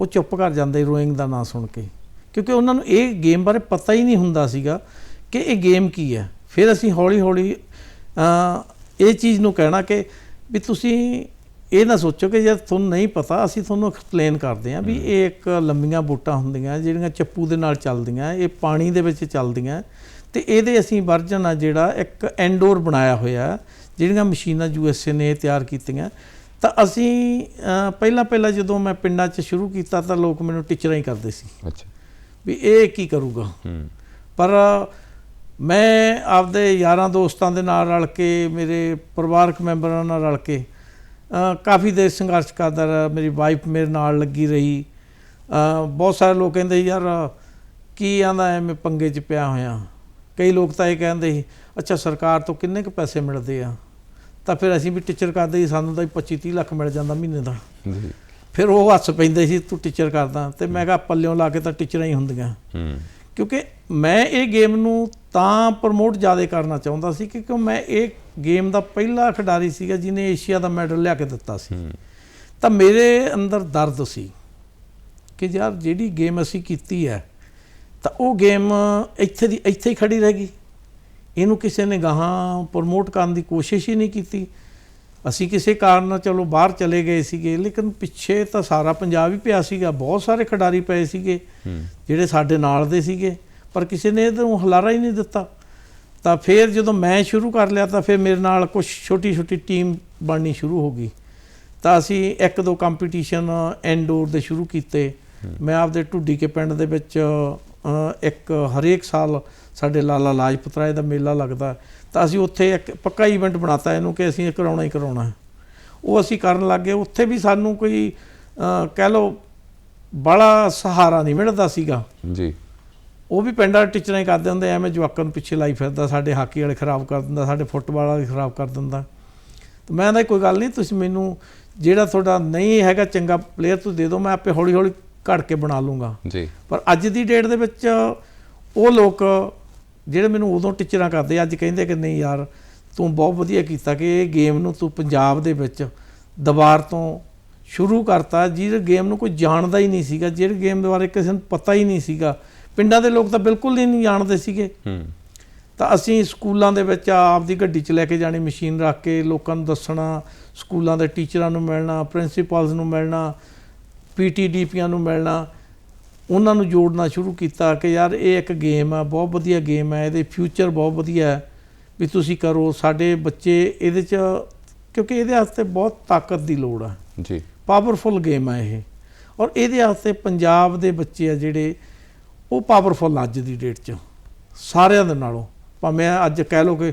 ਉਹ ਚੁੱਪ ਕਰ ਜਾਂਦੇ ਰੋਇੰਗ ਦਾ ਨਾਂ ਸੁਣ ਕੇ। ਕਿਉਂਕਿ ਉਹਨਾਂ ਨੂੰ ਇਹ ਗੇਮ ਬਾਰੇ ਪਤਾ ਹੀ ਨਹੀਂ ਹੁੰਦਾ ਸੀਗਾ ਕਿ ਇਹ ਗੇਮ ਕੀ ਹੈ ਫਿਰ ਅਸੀਂ ਹੌਲੀ ਹੌਲੀ ਇਹ ਚੀਜ਼ ਨੂੰ ਕਹਿਣਾ ਕਿ ਵੀ ਤੁਸੀਂ ਇਹ ਨਾ ਸੋਚੋ ਕਿ ਜੇ ਤੁਹਾਨੂੰ ਨਹੀਂ ਪਤਾ ਅਸੀਂ ਤੁਹਾਨੂੰ ਐਕਸਪਲੇਨ ਕਰਦੇ ਹਾਂ ਵੀ ਇਹ ਇੱਕ ਲੰਮੀਆਂ ਬੂਟਾਂ ਹੁੰਦੀਆਂ ਜਿਹੜੀਆਂ ਚੱਪੂ ਦੇ ਨਾਲ ਚੱਲਦੀਆਂ ਇਹ ਪਾਣੀ ਦੇ ਵਿੱਚ ਚੱਲਦੀਆਂ ਤੇ ਇਹਦੇ ਅਸੀਂ ਵਰਜਨ ਆ ਜਿਹੜਾ ਇੱਕ ਐਂਡੋਰ ਬਣਾਇਆ ਹੋਇਆ ਜਿਹੜੀਆਂ ਮਸ਼ੀਨਾਂ ਯੂਐਸਏ ਨੇ ਤਿਆਰ ਕੀਤੀਆਂ। ਤਾਂ ਅਸੀਂ ਪਹਿਲਾਂ ਪਹਿਲਾਂ ਜਦੋਂ ਮੈਂ ਪਿੰਡਾਂ 'ਚ ਸ਼ੁਰੂ ਕੀਤਾ ਤਾਂ ਲੋਕ ਮੈਨੂੰ ਟੀਚਰਾਂ ਹੀ ਕਰਦੇ ਸੀ। ਅੱਛਾ। ਵੀ ਇਹ ਕੀ ਕਰੂਗਾ? ਹੂੰ। ਪਰ ਮੈਂ ਆਪਦੇ ਯਾਰਾਂ ਦੋਸਤਾਂ ਦੇ ਨਾਲ ਰਲ ਕੇ ਮੇਰੇ ਪਰਿਵਾਰਕ ਮੈਂਬਰਾਂ ਨਾਲ ਰਲ ਕੇ ਕਾਫੀ ਦੇਰ ਸੰਘਰਸ਼ ਕਰਦਾ ਰਿਹਾ ਮੇਰੀ ਵਾਈਫ ਮੇਰੇ ਨਾਲ ਲੱਗੀ ਰਹੀ। ਬਹੁਤ ਸਾਰੇ ਲੋਕ ਕਹਿੰਦੇ ਯਾਰ ਕੀ ਆਂਦਾ ਐਵੇਂ ਪੰਗੇ 'ਚ ਪਿਆ ਹੋਇਆ। ਕਈ ਲੋਕ ਤਾਂ ਇਹ ਕਹਿੰਦੇ ਸੀ ਅੱਛਾ ਸਰਕਾਰ ਤੋਂ ਕਿੰਨੇ ਕੁ ਪੈਸੇ ਮਿਲਦੇ ਆ? ਤਾਂ ਫਿਰ ਅਸੀਂ ਵੀ ਟੀਚਰ ਕਰਦੇ ਸੀ ਸਾਨੂੰ ਤਾਂ 25 30 ਲੱਖ ਮਿਲ ਜਾਂਦਾ ਮਹੀਨੇ ਦਾ। ਜੀ। ਫਿਰ ਉਹ ਹੱਸ ਪੈਂਦੇ ਸੀ ਤੂੰ ਟੀਚਰ ਕਰਦਾ। ਤੇ ਮੈਂ ਕਿਹਾ ਪੱਲਿਓਂ ਲਾ ਕੇ ਤਾਂ ਟੀਚਰਾਂ ਹੀ ਹੁੰਦੀਆਂ। ਹੂੰ। ਕਿਉਂਕਿ ਮੈਂ ਇਹ ਗੇਮ ਨੂੰ ਤਾਂ ਪ੍ਰਮੋਟ ਜ਼ਿਆਦਾ ਕਰਨਾ ਚਾਹੁੰਦਾ ਸੀ ਕਿ ਕਿਉਂ ਮੈਂ ਇਹ ਗੇਮ ਦਾ ਪਹਿਲਾ ਖਿਡਾਰੀ ਸੀਗਾ ਜਿਹਨੇ ਏਸ਼ੀਆ ਦਾ ਮੈਡਲ ਲਿਆ ਕੇ ਦਿੱਤਾ ਸੀ। ਤਾਂ ਮੇਰੇ ਅੰਦਰ ਦਰਦ ਸੀ ਕਿ ਯਾਰ ਜਿਹੜੀ ਗੇਮ ਅਸੀਂ ਕੀਤੀ ਹੈ ਤਾਂ ਉਹ ਗੇਮ ਇੱਥੇ ਦੀ ਇੱਥੇ ਹੀ ਖੜੀ ਰਹਿ ਗਈ। ਇਹਨੂੰ ਕਿਸੇ ਨੇ ਗਾਹਾਂ ਪ੍ਰਮੋਟ ਕਰਨ ਦੀ ਕੋਸ਼ਿਸ਼ ਹੀ ਨਹੀਂ ਕੀਤੀ। ਅਸੀਂ ਕਿਸੇ ਕਾਰਨ ਚਲੋ ਬਾਹਰ ਚਲੇ ਗਏ ਸੀਗੇ ਲੇਕਿਨ ਪਿੱਛੇ ਤਾਂ ਸਾਰਾ ਪੰਜਾਬ ਹੀ ਪਿਆ ਸੀਗਾ। ਬਹੁਤ ਸਾਰੇ ਖਿਡਾਰੀ ਪਏ ਸੀਗੇ ਜਿਹੜੇ ਸਾਡੇ ਨਾਲ ਦੇ ਸੀਗੇ ਪਰ ਕਿਸੇ ਨੇ ਇਹਨੂੰ ਹਲਾਰਾ ਹੀ ਨਹੀਂ ਦਿੱਤਾ। ਤਾਂ ਫਿਰ ਜਦੋਂ ਮੈਂ ਸ਼ੁਰੂ ਕਰ ਲਿਆ ਤਾਂ ਫਿਰ ਮੇਰੇ ਨਾਲ ਕੁਝ ਛੋਟੀ ਛੋਟੀ ਟੀਮ ਬਣਨੀ ਸ਼ੁਰੂ ਹੋ ਗਈ। ਤਾਂ ਅਸੀਂ ਇੱਕ ਦੋ ਕੰਪੀਟੀਸ਼ਨ ਇਨਡੋਰ ਦੇ ਸ਼ੁਰੂ ਕੀਤੇ। ਮੈਂ ਆਪਦੇ ਢੁੱਡੀ ਕੇ ਪਿੰਡ ਦੇ ਵਿੱਚ ਇੱਕ ਹਰੇਕ ਸਾਲ ਸਾਡੇ ਲਾਲਾ ਲਾਜਪਤ ਰਾਏ ਦਾ ਮੇਲਾ ਲੱਗਦਾ। ਤਾਂ ਅਸੀਂ ਉੱਥੇ ਇੱਕ ਪੱਕਾ ਇਵੈਂਟ ਬਣਾਤਾ ਇਹਨੂੰ ਕਿ ਅਸੀਂ ਇਹ ਕਰਾਉਣਾ ਹੀ ਕਰਾਉਣਾ। ਉਹ ਅਸੀਂ ਕਰਨ ਲੱਗੇ ਉੱਥੇ ਵੀ ਸਾਨੂੰ ਕੋਈ ਕਹਿ ਲਓ, ਬੜਾ ਸਹਾਰਾ ਨਹੀਂ ਮਿਲਦਾ ਸੀਗਾ। ਜੀ। ਉਹ ਵੀ ਪਿੰਡਾਂ ਦੇ ਟੀਚਰਾਂ ਹੀ ਕਰਦੇ ਹੁੰਦੇ ਐਵੇਂ ਜਵਾਕਾਂ ਨੂੰ ਪਿੱਛੇ ਲਾਈ ਫਿਰਦਾ ਸਾਡੇ ਹਾਕੀ ਵਾਲੇ ਖਰਾਬ ਕਰ ਦਿੰਦਾ ਸਾਡੇ ਫੁੱਟਬਾਲ ਵਾਲੇ ਖਰਾਬ ਕਰ ਦਿੰਦਾ। ਤੇ ਮੈਂ ਕਹਿੰਦਾ ਕੋਈ ਗੱਲ ਨਹੀਂ ਤੁਸੀਂ ਮੈਨੂੰ ਜਿਹੜਾ ਤੁਹਾਡਾ ਨਹੀਂ ਹੈਗਾ ਚੰਗਾ ਪਲੇਅਰ ਤੁਸੀਂ ਦੇ ਦਿਓ ਮੈਂ ਆਪੇ ਹੌਲੀ ਹੌਲੀ ਘੜ ਕੇ ਬਣਾ ਲੂੰਗਾ। ਜੀ। ਪਰ ਅੱਜ ਦੀ ਡੇਟ ਦੇ ਵਿੱਚ ਉਹ ਲੋਕ ਜਿਹੜੇ ਮੈਨੂੰ ਉਦੋਂ ਟੀਚਰਾਂ ਕਰਦੇ ਅੱਜ ਕਹਿੰਦੇ ਕਿ ਨਹੀਂ ਯਾਰ ਤੂੰ ਬਹੁਤ ਵਧੀਆ ਕੀਤਾ ਕਿ ਇਹ ਗੇਮ ਨੂੰ ਤੂੰ ਪੰਜਾਬ ਦੇ ਵਿੱਚ ਦੁਬਾਰ ਤੋਂ ਸ਼ੁਰੂ ਕਰਤਾ ਜਿਹੜੇ ਗੇਮ ਨੂੰ ਕੋਈ ਜਾਣਦਾ ਹੀ ਨਹੀਂ ਸੀਗਾ ਜਿਹੜੇ ਗੇਮ ਦੇ ਬਾਰੇ ਕਿਸੇ ਨੂੰ ਪਤਾ ਹੀ ਨਹੀਂ ਸੀਗਾ। ਪਿੰਡਾਂ ਦੇ ਲੋਕ ਤਾਂ ਬਿਲਕੁਲ ਹੀ ਨਹੀਂ ਜਾਣਦੇ ਸੀਗੇ। ਹੂੰ। ਤਾਂ ਅਸੀਂ ਸਕੂਲਾਂ ਦੇ ਵਿੱਚ ਆਪਦੀ ਗੱਡੀ 'ਚ ਲੈ ਕੇ ਜਾਣੀ ਮਸ਼ੀਨ ਰੱਖ ਕੇ ਲੋਕਾਂ ਨੂੰ ਦੱਸਣਾ ਸਕੂਲਾਂ ਦੇ ਟੀਚਰਾਂ ਨੂੰ ਮਿਲਣਾ ਪ੍ਰਿੰਸੀਪਲਸ ਨੂੰ ਮਿਲਣਾ ਪੀਟੀਡੀਪੀਆਂ ਨੂੰ ਮਿਲਣਾ। ਉਹਨਾਂ ਨੂੰ ਜੋੜਨਾ ਸ਼ੁਰੂ ਕੀਤਾ ਕਿ ਯਾਰ ਇਹ ਇੱਕ ਗੇਮ ਆ ਬਹੁਤ ਵਧੀਆ ਗੇਮ ਹੈ ਇਹਦੇ ਫਿਊਚਰ ਬਹੁਤ ਵਧੀਆ ਹੈ। ਵੀ ਤੁਸੀਂ ਕਰੋ ਸਾਡੇ ਬੱਚੇ ਇਹਦੇ 'ਚ ਕਿਉਂਕਿ ਇਹਦੇ ਵਾਸਤੇ ਬਹੁਤ ਤਾਕਤ ਦੀ ਲੋੜ ਆ। ਜੀ। ਪਾਵਰਫੁਲ ਗੇਮ ਆ ਇਹ। ਔਰ ਇਹਦੇ ਵਾਸਤੇ ਪੰਜਾਬ ਦੇ ਬੱਚੇ ਆ ਜਿਹੜੇ ਉਹ ਪਾਵਰਫੁਲ ਅੱਜ ਦੀ ਡੇਟ 'ਚ। ਸਾਰਿਆਂ ਦੇ ਨਾਲੋਂ। ਭਾਵੇਂ ਅੱਜ ਕਹਿ ਲੋ ਕਿ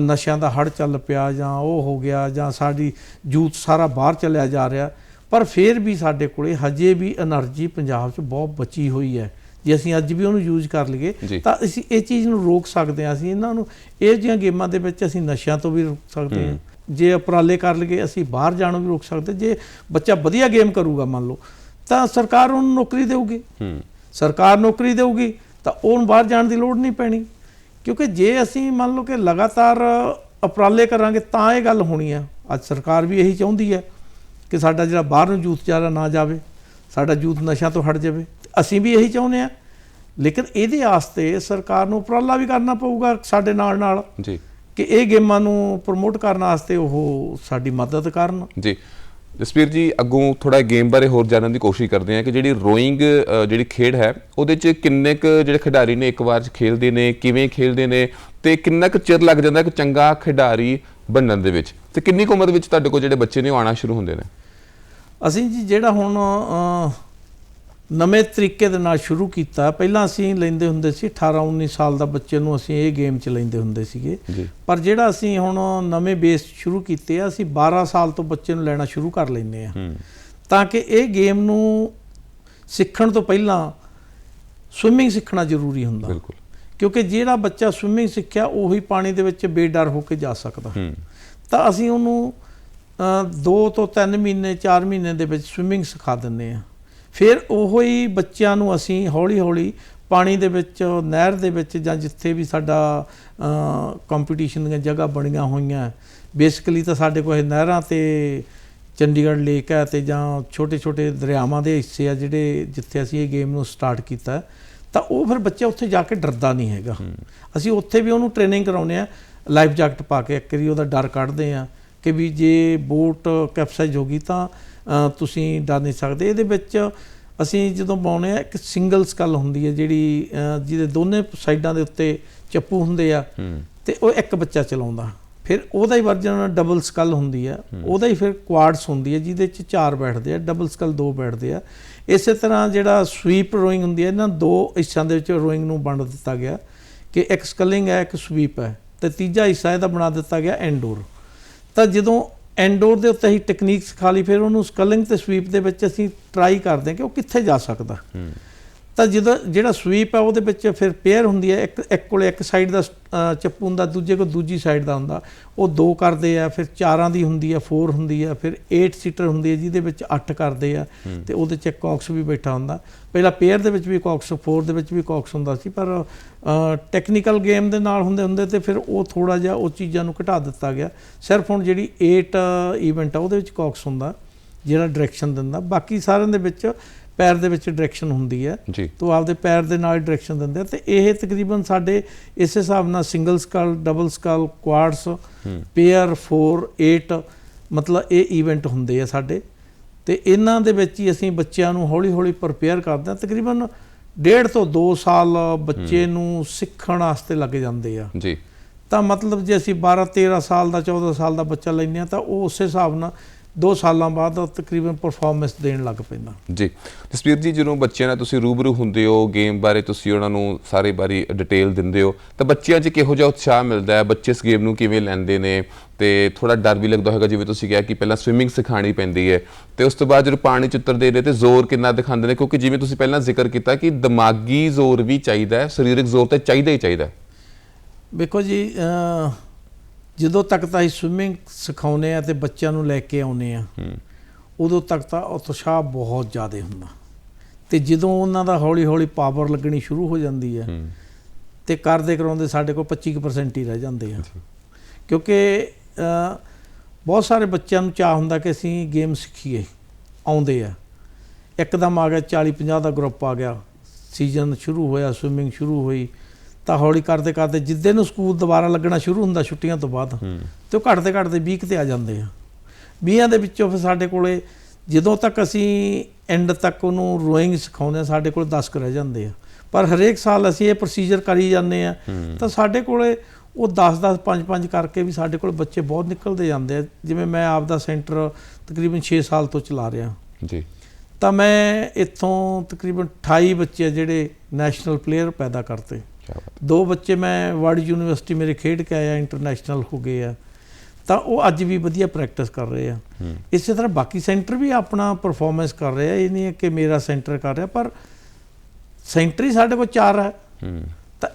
ਨਸ਼ਿਆਂ ਦਾ ਹੜ ਚੱਲ ਪਿਆ ਜਾਂ ਉਹ ਹੋ ਗਿਆ ਜਾਂ ਸਾਡੀ ਯੂਥ ਸਾਰਾ ਬਾਹਰ ਚੱਲਿਆ ਜਾ ਰਿਹਾ ਪਰ ਫਿਰ ਵੀ ਸਾਡੇ ਕੋਲੇ ਹਜੇ ਵੀ એનર્ਜੀ ਪੰਜਾਬ 'ਚ ਬਹੁਤ ਬਚੀ ਹੋਈ ਹੈ। ਜੇ ਅਸੀਂ ਅੱਜ ਵੀ ਉਹਨੂੰ ਯੂਜ਼ ਕਰ ਲਈਏ ਤਾਂ ਅਸੀਂ ਇਹ ਚੀਜ਼ ਨੂੰ ਰੋਕ ਸਕਦੇ ਹਾਂ। ਅਸੀਂ ਇਹਨਾਂ ਨੂੰ ਇਹ ਜਿਹੀਆਂ ਗੇਮਾਂ ਦੇ ਵਿੱਚ ਅਸੀਂ ਨਸ਼ਿਆਂ ਤੋਂ ਵੀ ਰੋਕ ਸਕਦੇ ਹਾਂ। ਜੇ ਉਪਰਾਲੇ ਕਰ ਲਈਏ ਅਸੀਂ ਬਾਹਰ ਜਾਣ ਨੂੰ ਵੀ ਰੋਕ ਸਕਦੇ ਜੇ ਬੱਚਾ ਵਧੀਆ ਗੇਮ ਕਰੂਗਾ ਮੰਨ ਲਓ ਤਾਂ ਸਰਕਾਰ ਉਹਨੂੰ ਨੌਕਰੀ ਦੇਊਗੀ। ਸਰਕਾਰ ਨੌਕਰੀ ਦੇਊਗੀ ਤਾਂ ਉਹਨੂੰ ਬਾਹਰ ਜਾਣ ਦੀ ਲੋੜ ਨਹੀਂ ਪੈਣੀ। ਕਿਉਂਕਿ ਜੇ ਅਸੀਂ ਮੰਨ ਲਓ ਕਿ ਲਗਾਤਾਰ ਉਪਰਾਲੇ ਕਰਾਂਗੇ ਤਾਂ ਇਹ ਗੱਲ ਹੋਣੀ ਆ। ਅੱਜ ਸਰਕਾਰ ਵੀ ਇਹੀ ਚਾਹੁੰਦੀ ਹੈ ਕਿ ਸਾਡਾ ਜਿਹੜਾ ਬਾਹਰ ਨੂੰ ਯੂਥ ਜ਼ਿਆਦਾ ਨਾ ਜਾਵੇ ਸਾਡਾ ਯੂਥ ਨਸ਼ਾ ਤੋਂ ਹਟ ਜਾਵੇ। ਅਸੀਂ ਵੀ ਇਹੀ ਚਾਹੁੰਦੇ ਆ ਲੇਕਿਨ ਇਹਦੇ ਵਾਸਤੇ ਸਰਕਾਰ ਨੂੰ ਉਪਰਾਲਾ ਵੀ ਕਰਨਾ ਪਊਗਾ ਸਾਡੇ ਨਾਲ ਨਾਲ ਜੀ। ਕਿ ਇਹ ਗੇਮਾਂ ਨੂੰ ਪ੍ਰਮੋਟ ਕਰਨ ਵਾਸਤੇ ਉਹ ਸਾਡੀ ਮਦਦ ਕਰਨ। ਜੀ। ਜਸਵੀਰ ਜੀ, ਅੱਗੋਂ ਥੋੜਾ ਗੇਮ ਬਾਰੇ ਹੋਰ ਜਾਣਨ ਦੀ ਕੋਸ਼ਿਸ਼ ਕਰਦੇ ਹਾਂ ਕਿ ਜਿਹੜੀ ਰੋਇੰਗ ਜਿਹੜੀ ਖੇਡ ਹੈ, ਉਹਦੇ 'ਚ ਕਿੰਨੇ ਕੁ ਜਿਹੜੇ ਖਿਡਾਰੀ ਨੇ ਇੱਕ ਵਾਰ 'ਚ ਖੇਡਦੇ ਨੇ, ਕਿਵੇਂ ਖੇਡਦੇ ਨੇ ਤੇ ਕਿੰਨਾ ਕੁ ਚਿਰ ਲੱਗ ਜਾਂਦਾ ਇੱਕ ਚੰਗਾ ਖਿਡਾਰੀ ਬਣਨ ਦੇ ਵਿੱਚ ਤੇ ਕਿੰਨੀ ਕੁ ਉਮਰ ਵਿੱਚ ਤੁਹਾਡੇ ਕੋਲ ਜਿਹੜੇ ਬੱਚੇ ਨੇ ਉਹ ਆਉਣਾ ਸ਼ੁਰੂ ਹੁੰਦੇ ਨੇ? ਅਸੀਂ ਜੀ ਜਿਹੜਾ ਹੁਣ ਨਵੇਂ ਤਰੀਕੇ ਦੇ ਨਾਲ ਸ਼ੁਰੂ ਕੀਤਾ। ਪਹਿਲਾਂ ਅਸੀਂ ਲੈਂਦੇ ਹੁੰਦੇ ਸੀ 18 19 ਸਾਲ ਦਾ ਬੱਚੇ ਨੂੰ ਅਸੀਂ ਇਹ ਗੇਮ 'ਚ ਲੈਂਦੇ ਹੁੰਦੇ ਸੀਗੇ। ਪਰ ਜਿਹੜਾ ਅਸੀਂ ਹੁਣ ਨਵੇਂ ਬੇਸ ਸ਼ੁਰੂ ਕੀਤੇ ਆ ਅਸੀਂ 12 ਸਾਲ ਤੋਂ ਬੱਚੇ ਨੂੰ ਲੈਣਾ ਸ਼ੁਰੂ ਕਰ ਲੈਂਦੇ ਆ। ਤਾਂ ਕਿ ਇਹ ਗੇਮ ਨੂੰ ਸਿੱਖਣ ਤੋਂ ਪਹਿਲਾਂ ਸਵਿਮਿੰਗ ਸਿੱਖਣਾ ਜ਼ਰੂਰੀ ਹੁੰਦਾ। ਬਿਲਕੁਲ। ਕਿਉਂਕਿ ਜਿਹੜਾ ਬੱਚਾ ਸਵਿਮਿੰਗ ਸਿੱਖਿਆ ਉਹੀ ਪਾਣੀ ਦੇ ਵਿੱਚ ਬੇਡਰ ਹੋ ਕੇ ਜਾ ਸਕਦਾ। ਤਾਂ ਅਸੀਂ ਉਹਨੂੰ 2 ਤੋਂ 3 ਮਹੀਨੇ 4 ਮਹੀਨੇ ਦੇ ਵਿੱਚ ਸਵਿਮਿੰਗ ਸਿਖਾ ਦਿੰਦੇ ਆ। ਫਿਰ ਉਹੋ ਹੀ ਬੱਚਿਆਂ ਨੂੰ ਅਸੀਂ ਹੌਲੀ-ਹੌਲੀ ਪਾਣੀ ਦੇ ਵਿੱਚ ਨਹਿਰ ਦੇ ਵਿੱਚ ਜਾਂ ਜਿੱਥੇ ਵੀ ਸਾਡਾ ਕੰਪੀਟੀਸ਼ਨ ਦੀਆਂ ਜਗ੍ਹਾ ਬਣੀਆਂ ਹੋਈਆਂ ਬੇਸਿਕਲੀ ਤਾਂ ਸਾਡੇ ਕੋਲ ਇਹ ਨਹਿਰਾਂ ਤੇ ਚੰਡੀਗੜ੍ਹ ਲੇਕ ਹੈ ਤੇ ਜਾਂ ਛੋਟੇ-ਛੋਟੇ ਦਰਿਆਵਾਂ ਦੇ ਹਿੱਸੇ ਆ ਜਿਹੜੇ ਜਿੱਥੇ ਅਸੀਂ ਇਹ ਗੇਮ ਨੂੰ ਸਟਾਰਟ ਕੀਤਾ ਤਾਂ ਉਹ ਫਿਰ ਬੱਚਾ ਉੱਥੇ ਜਾ ਕੇ ਡਰਦਾ ਨਹੀਂ ਹੈਗਾ। ਅਸੀਂ ਉੱਥੇ ਵੀ ਉਹਨੂੰ ਟ੍ਰੇਨਿੰਗ ਕਰਾਉਂਦੇ ਆ ਲਾਈਫ ਜੈਕਟ ਪਾ ਕੇ ਇੱਕ ਵਾਰੀ ਉਹਦਾ ਡਰ ਕੱਢਦੇ ਆ ਕਿ ਵੀ ਜੇ ਬੋਟ ਕੈਪਸਾਈਜ਼ ਹੋ ਗਈ ਤਾਂ ਤੁਸੀਂ ਡਰ ਨਹੀਂ ਸਕਦੇ। ਇਹਦੇ ਵਿੱਚ ਅਸੀਂ ਜਦੋਂ ਪਾਉਨੇ ਆ ਇੱਕ ਸਿੰਗਲ ਸਕਲ ਹੁੰਦੀ ਹੈ ਜਿਹੜੀ ਜਿਹਦੇ ਦੋਨੇ ਸਾਈਡਾਂ ਦੇ ਉੱਤੇ ਚੱਪੂ ਹੁੰਦੇ ਆ ਤੇ ਉਹ ਇੱਕ ਬੱਚਾ ਚਲਾਉਂਦਾ। ਫਿਰ ਉਹਦਾ ਹੀ ਵਰਜਨ ਡਬਲ ਸਕਲ ਹੁੰਦੀ ਆ ਉਹਦਾ ਹੀ ਫਿਰ ਕੁਆਡਸ ਹੁੰਦੀ ਹੈ ਜਿਹਦੇ ਚ ਚਾਰ ਬੈਠਦੇ ਆ ਡਬਲ ਸਕਲ ਦੋ ਬੈਠਦੇ ਆ। ਇਸੇ ਤਰ੍ਹਾਂ ਜਿਹੜਾ ਸਵੀਪ ਰੋਇੰਗ ਹੁੰਦੀ ਹੈ ਇਹਨਾਂ ਦੋ ਹਿੱਸਿਆਂ ਦੇ ਵਿੱਚ ਰੋਇੰਗ ਨੂੰ ਵੰਡ ਦਿੱਤਾ ਗਿਆ ਕਿ ਇੱਕ ਸਕਲਿੰਗ ਹੈ ਇੱਕ ਸਵੀਪ ਹੈ। ਤੇ ਤੀਜਾ ਹਿੱਸਾ ਇਹਦਾ ਬਣਾ ਦਿੱਤਾ ਗਿਆ ਐਂਡੋਰ ਤਾਂ ਜਦੋਂ ਐਂਡੋਰ ਦੇ ਉੱਤੇ ਹੀ ਟੈਕਨੀਕ ਸਿਖਾ ਲਈ, ਫਿਰ ਉਹਨੂੰ ਸਕਲਿੰਗ ਤੇ ਸਵੀਪ ਦੇ ਵਿੱਚ ਅਸੀਂ ਟਰਾਈ ਕਰਦੇ ਹਾਂ ਕਿ ਉਹ ਕਿੱਥੇ ਜਾ ਸਕਦਾ। ਤਾਂ ਜਦੋਂ ਜਿਹੜਾ ਸਵੀਪ ਹੈ ਉਹਦੇ ਵਿੱਚ ਫਿਰ ਪੇਅਰ ਹੁੰਦੀ ਹੈ ਇੱਕ ਇੱਕ ਕੋਲੇ ਇੱਕ ਸਾਈਡ ਦਾ ਚੱਪੂ ਹੁੰਦਾ ਦੂਜੇ ਕੋਲ ਦੂਜੀ ਸਾਈਡ ਦਾ ਹੁੰਦਾ। ਉਹ ਦੋ ਕਰਦੇ ਆ ਫਿਰ ਚਾਰਾਂ ਦੀ ਹੁੰਦੀ ਆ 4 ਹੁੰਦੀ ਆ ਫਿਰ 8 ਸੀਟਰ ਹੁੰਦੀ ਹੈ ਜਿਹਦੇ ਵਿੱਚ 8 ਕਰਦੇ ਆ। ਤੇ ਉਹਦੇ ਚ ਇੱਕ ਕੌਕਸ ਵੀ ਬੈਠਾ ਹੁੰਦਾ। ਪਹਿਲਾਂ ਪੇਅਰ ਦੇ ਵਿੱਚ ਵੀ ਕੌਕਸ 4 ਦੇ ਵਿੱਚ ਵੀ ਕੌਕਸ ਹੁੰਦਾ ਸੀ ਪਰ ਟੈਕਨੀਕਲ ਗੇਮ ਦੇ ਨਾਲ ਹੁੰਦੇ ਹੁੰਦੇ ਤੇ ਫਿਰ ਉਹ ਥੋੜਾ ਜਿਹਾ ਉਹ ਚੀਜ਼ਾਂ ਨੂੰ ਘਟਾ ਦਿੱਤਾ ਗਿਆ। ਸਿਰਫ ਹੁਣ ਜਿਹੜੀ 8 ਇਵੈਂਟ ਆ ਉਹਦੇ ਵਿੱਚ ਕੌਕਸ ਹੁੰਦਾ ਜਿਹੜਾ ਡਾਇਰੈਕਸ਼ਨ ਦਿੰਦਾ। ਬਾਕੀ ਸਾਰਿਆਂ ਦੇ ਵਿੱਚ ਪੈਰ ਦੇ ਵਿੱਚ ਡਾਇਰੈਕਸ਼ਨ ਹੁੰਦੀ ਹੈ। ਤੋ ਆਪਦੇ ਪੈਰ ਦੇ ਨਾਲ ਡਾਇਰੈਕਸ਼ਨ ਦਿੰਦੇ ਆ। ਤੇ ਇਹ ਤਕਰੀਬਨ ਸਾਡੇ ਇਸ ਹਿਸਾਬ ਨਾਲ ਸਿੰਗਲ ਸਕਲ ਡਬਲ ਸਕਲ ਕੁਆਡਸ ਹੂੰ। ਪੇਅਰ 4 8 ਮਤਲਬ ਇਹ ਇਵੈਂਟ ਹੁੰਦੇ ਆ ਸਾਡੇ। ਤੇ ਇਹਨਾਂ ਦੇ ਵਿੱਚ ਹੀ ਅਸੀਂ ਬੱਚਿਆਂ ਨੂੰ ਹੌਲੀ-ਹੌਲੀ ਪ੍ਰਪੇਅਰ ਕਰਦੇ ਆ ਤਕਰੀਬਨ ਡੇਢ ਤੋਂ 2 ਸਾਲ ਬੱਚੇ ਨੂੰ ਸਿੱਖਣ ਵਾਸਤੇ ਲੱਗ ਜਾਂਦੇ ਆ। ਜੀ। ਤਾਂ ਮਤਲਬ ਜੇ ਅਸੀਂ 12 13 ਸਾਲ ਦਾ 14 ਸਾਲ ਦਾ ਬੱਚਾ ਲੈਂਦੇ ਹਾਂ ਤਾਂ ਉਹ ਉਸੇ ਹਿਸਾਬ ਨਾਲ 2 ਸਾਲਾਂ ਬਾਅਦ ਤਕਰੀਬਨ ਪਰਫਾਰਮੈਂਸ ਦੇਣ ਲੱਗ ਪੈਂਦਾ। ਜੀ। ਜਸਵੀਰ ਜੀ ਜਦੋਂ ਬੱਚਿਆਂ ਨਾਲ ਤੁਸੀਂ ਰੂਬਰੂ ਹੁੰਦੇ ਹੋ ਗੇਮ ਬਾਰੇ ਤੁਸੀਂ ਉਹਨਾਂ ਨੂੰ ਸਾਰੇ ਬਾਰੇ ਡਿਟੇਲ ਦਿੰਦੇ ਹੋ ਤਾਂ ਬੱਚਿਆਂ 'ਚ ਕਿਹੋ ਜਿਹਾ ਉਤਸ਼ਾਹ ਮਿਲਦਾ ਹੈ? ਬੱਚੇ ਇਸ ਗੇਮ ਨੂੰ ਕਿਵੇਂ ਲੈਂਦੇ ਨੇ? ਤੇ ਥੋੜਾ ਡਰ ਵੀ ਲੱਗਦਾ ਹੋਵੇਗਾ ਜਿਵੇਂ ਤੁਸੀਂ ਕਿਹਾ ਕਿ ਪਹਿਲਾਂ ਸਵਿਮਿੰਗ ਸਿਖਾਣੀ ਪੈਂਦੀ ਹੈ। ਤੇ ਉਸ ਤੋਂ ਬਾਅਦ ਜਦੋਂ ਪਾਣੀ 'ਚ ਉਤਰਦੇ ਨੇ ਤੇ ਜ਼ੋਰ ਕਿੰਨਾ ਦਿਖਾਉਂਦੇ ਨੇ? ਕਿਉਂਕਿ ਜਿਵੇਂ ਤੁਸੀਂ ਪਹਿਲਾਂ ਜ਼ਿਕਰ ਕੀਤਾ ਕਿ ਦਿਮਾਗੀ ਜ਼ੋਰ ਵੀ ਚਾਹੀਦਾ ਹੈ ਸਰੀਰਕ ਜ਼ੋਰ ਤਾਂ ਚਾਹੀਦਾ ਹੀ ਚਾਹੀਦਾ ਹੈ। ਵੇਖੋ ਜੀ ਜਦੋਂ ਤੱਕ ਤਾਂ ਅਸੀਂ ਸਵਿਮਿੰਗ ਸਿਖਾਉਨੇ ਆ ਤੇ ਬੱਚਿਆਂ ਨੂੰ ਲੈ ਕੇ ਆਉਨੇ ਆ ਹੂੰ। ਉਦੋਂ ਤੱਕ ਤਾਂ ਉਤਸ਼ਾਹ ਬਹੁਤ ਜ਼ਿਆਦਾ ਹੁੰਦਾ। ਤੇ ਜਦੋਂ ਉਹਨਾਂ ਦਾ ਹੌਲੀ ਹੌਲੀ ਪਾਵਰ ਲੱਗਣੀ ਸ਼ੁਰੂ ਹੋ ਜਾਂਦੀ ਹੈ ਹੂੰ। ਤੇ ਕਰਦੇ ਕਰਾਉਂਦੇ ਸਾਡੇ ਕੋਲ 25% ਹੀ ਰਹਿ ਜਾਂਦੇ ਆ। ਕਿਉਂਕਿ ਬਹੁਤ ਸਾਰੇ ਬੱਚਿਆਂ ਨੂੰ ਚਾਹ ਹੁੰਦਾ ਕਿ ਅਸੀਂ ਗੇਮ ਸਿੱਖੀਏ ਆਉਂਦੇ ਆ। ਇੱਕਦਮ ਆ ਗਿਆ 40 50 ਦਾ ਗਰੁੱਪ ਆ ਗਿਆ। ਸੀਜ਼ਨ ਸ਼ੁਰੂ ਹੋਇਆ ਸਵਿਮਿੰਗ ਸ਼ੁਰੂ ਹੋਈ। ਤਾਂ ਹੌਲੀ ਕਰਦੇ ਕਰਦੇ ਜਿੱਦੇ ਨੂੰ ਸਕੂਲ ਦੁਬਾਰਾ ਲੱਗਣਾ ਸ਼ੁਰੂ ਹੁੰਦਾ ਛੁੱਟੀਆਂ ਤੋਂ ਬਾਅਦ ਤੇ ਉਹ ਘਟਦੇ ਘਟਦੇ 20 ਕੁ ਤੇ ਆ ਜਾਂਦੇ ਆ। 20 ਦੇ ਵਿੱਚੋਂ ਫਿਰ ਸਾਡੇ ਕੋਲੇ ਜਦੋਂ ਤੱਕ ਅਸੀਂ ਐਂਡ ਤੱਕ ਉਹਨੂੰ ਰੋਇੰਗ ਸਿਖਾਉਂਦੇ ਆ ਸਾਡੇ ਕੋਲ 10 ਕੁ ਰਹਿ ਜਾਂਦੇ ਆ। ਪਰ ਹਰੇਕ ਸਾਲ ਅਸੀਂ ਇਹ ਪ੍ਰੋਸੀਜਰ ਕਰੀ ਜਾਂਦੇ ਆ ਤਾਂ ਸਾਡੇ ਕੋਲੇ ਉਹ 10 10 5 5 ਕਰਕੇ ਵੀ ਸਾਡੇ ਕੋਲ ਬੱਚੇ ਬਹੁਤ ਨਿਕਲਦੇ ਜਾਂਦੇ ਆ। ਜਿਵੇਂ ਮੈਂ ਆਪ ਦਾ ਸੈਂਟਰ ਤਕਰੀਬਨ 6 ਸਾਲ ਤੋਂ ਚਲਾ ਰਿਹਾ। ਜੀ। ਤਾਂ ਮੈਂ ਇੱਥੋਂ ਤਕਰੀਬਨ 28 ਬੱਚੇ ਜਿਹੜੇ ਨੈਸ਼ਨਲ ਪਲੇਅਰ ਪੈਦਾ ਕਰਤੇ। ਦੋ ਬੱਚੇ ਮੈਂ ਵਰਲਡ ਯੂਨੀਵਰਸਿਟੀ ਮੇਰੇ ਖੇਡ ਕੇ ਆਇਆ ਇੰਟਰਨੈਸ਼ਨਲ ਹੋ ਗਏ ਆ। ਤਾਂ ਉਹ ਅੱਜ ਵੀ ਵਧੀਆ ਪ੍ਰੈਕਟਿਸ ਕਰ ਰਹੇ ਆ। ਇਸੇ ਤਰ੍ਹਾਂ ਬਾਕੀ ਸੈਂਟਰ ਵੀ ਆਪਣਾ ਪਰਫਾਰਮੈਂਸ ਕਰ ਰਹੇ। ਆ ਇਹ ਨਹੀਂ ਹੈ ਕਿ ਮੇਰਾ ਸੈਂਟਰ ਕਰ ਰਿਹਾ ਪਰ ਸੈਂਟਰ ਹੀ ਸਾਡੇ ਕੋਲ ਚਾਰ ਹੈ। ਤਾਂ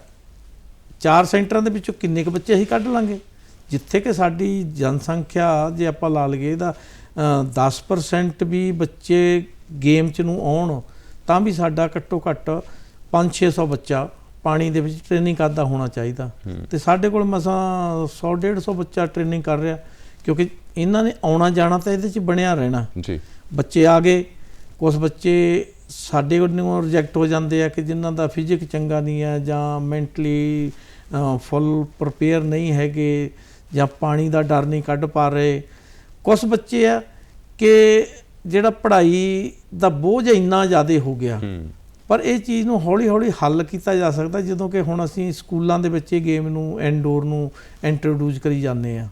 ਚਾਰ ਸੈਂਟਰਾਂ ਦੇ ਵਿੱਚੋਂ ਕਿੰਨੇ ਕੁ ਬੱਚੇ ਅਸੀਂ ਕੱਢ ਲਾਂਗੇ? ਜਿੱਥੇ ਕਿ ਸਾਡੀ ਜਨਸੰਖਿਆ ਜੇ ਆਪਾਂ ਲਾ ਲਈਏ ਇਹਦਾ ਅ, 10% ਵੀ ਬੱਚੇ ਗੇਮ 'ਚ ਨੂੰ ਆਉਣ ਤਾਂ ਵੀ ਸਾਡਾ ਘੱਟੋ ਘੱਟ 5-600 ਬੱਚਾ ਪਾਣੀ ਦੇ ਵਿੱਚ ਟ੍ਰੇਨਿੰਗ ਕਰਦਾ ਹੋਣਾ ਚਾਹੀਦਾ। ਤੇ ਸਾਡੇ ਕੋਲ ਮਸਾਂ 100-150 ਬੱਚਾ ਟ੍ਰੇਨਿੰਗ ਕਰ ਰਿਹਾ ਕਿਉਂਕਿ ਇਹਨਾਂ ਨੇ ਆਉਣਾ ਜਾਣਾ ਤਾਂ ਇਹਦੇ 'ਚ ਬਣਿਆ ਰਹਿਣਾ। ਜੀ। ਬੱਚੇ ਆ ਗਏ ਕੁਝ ਬੱਚੇ ਸਾਡੇ ਨੂੰ ਰਿਜੈਕਟ ਹੋ ਜਾਂਦੇ ਆ ਕਿ ਜਿਨ੍ਹਾਂ ਦਾ ਫਿਜ਼ਿਕ ਚੰਗਾ ਨਹੀਂ ਹੈ ਜਾਂ ਮੈਂਟਲੀ ਫੁੱਲ ਪ੍ਰਪੇਅਰ ਨਹੀਂ ਹੈਗੇ ਜਾਂ ਪਾਣੀ ਦਾ ਡਰ ਨਹੀਂ ਕੱਢ ਪਾ ਰਹੇ। ਕੁਝ ਬੱਚੇ ਆ ਕਿ ਜਿਹੜਾ ਪੜ੍ਹਾਈ ਦਾ ਬੋਝ ਇੰਨਾ ਜ਼ਿਆਦਾ ਹੋ ਗਿਆ। ਹੂੰ। ਪਰ ਇਹ ਚੀਜ਼ ਨੂੰ ਹੌਲੀ-ਹੌਲੀ ਹੱਲ ਕੀਤਾ ਜਾ ਸਕਦਾ ਜਦੋਂ ਕਿ ਹੁਣ ਅਸੀਂ ਸਕੂਲਾਂ ਦੇ ਵਿੱਚ ਇਹ ਗੇਮ ਨੂੰ ਇਨਡੋਰ ਨੂੰ ਇੰਟਰੋਡਿਊਸ ਕਰੀ ਜਾਂਦੇ ਆ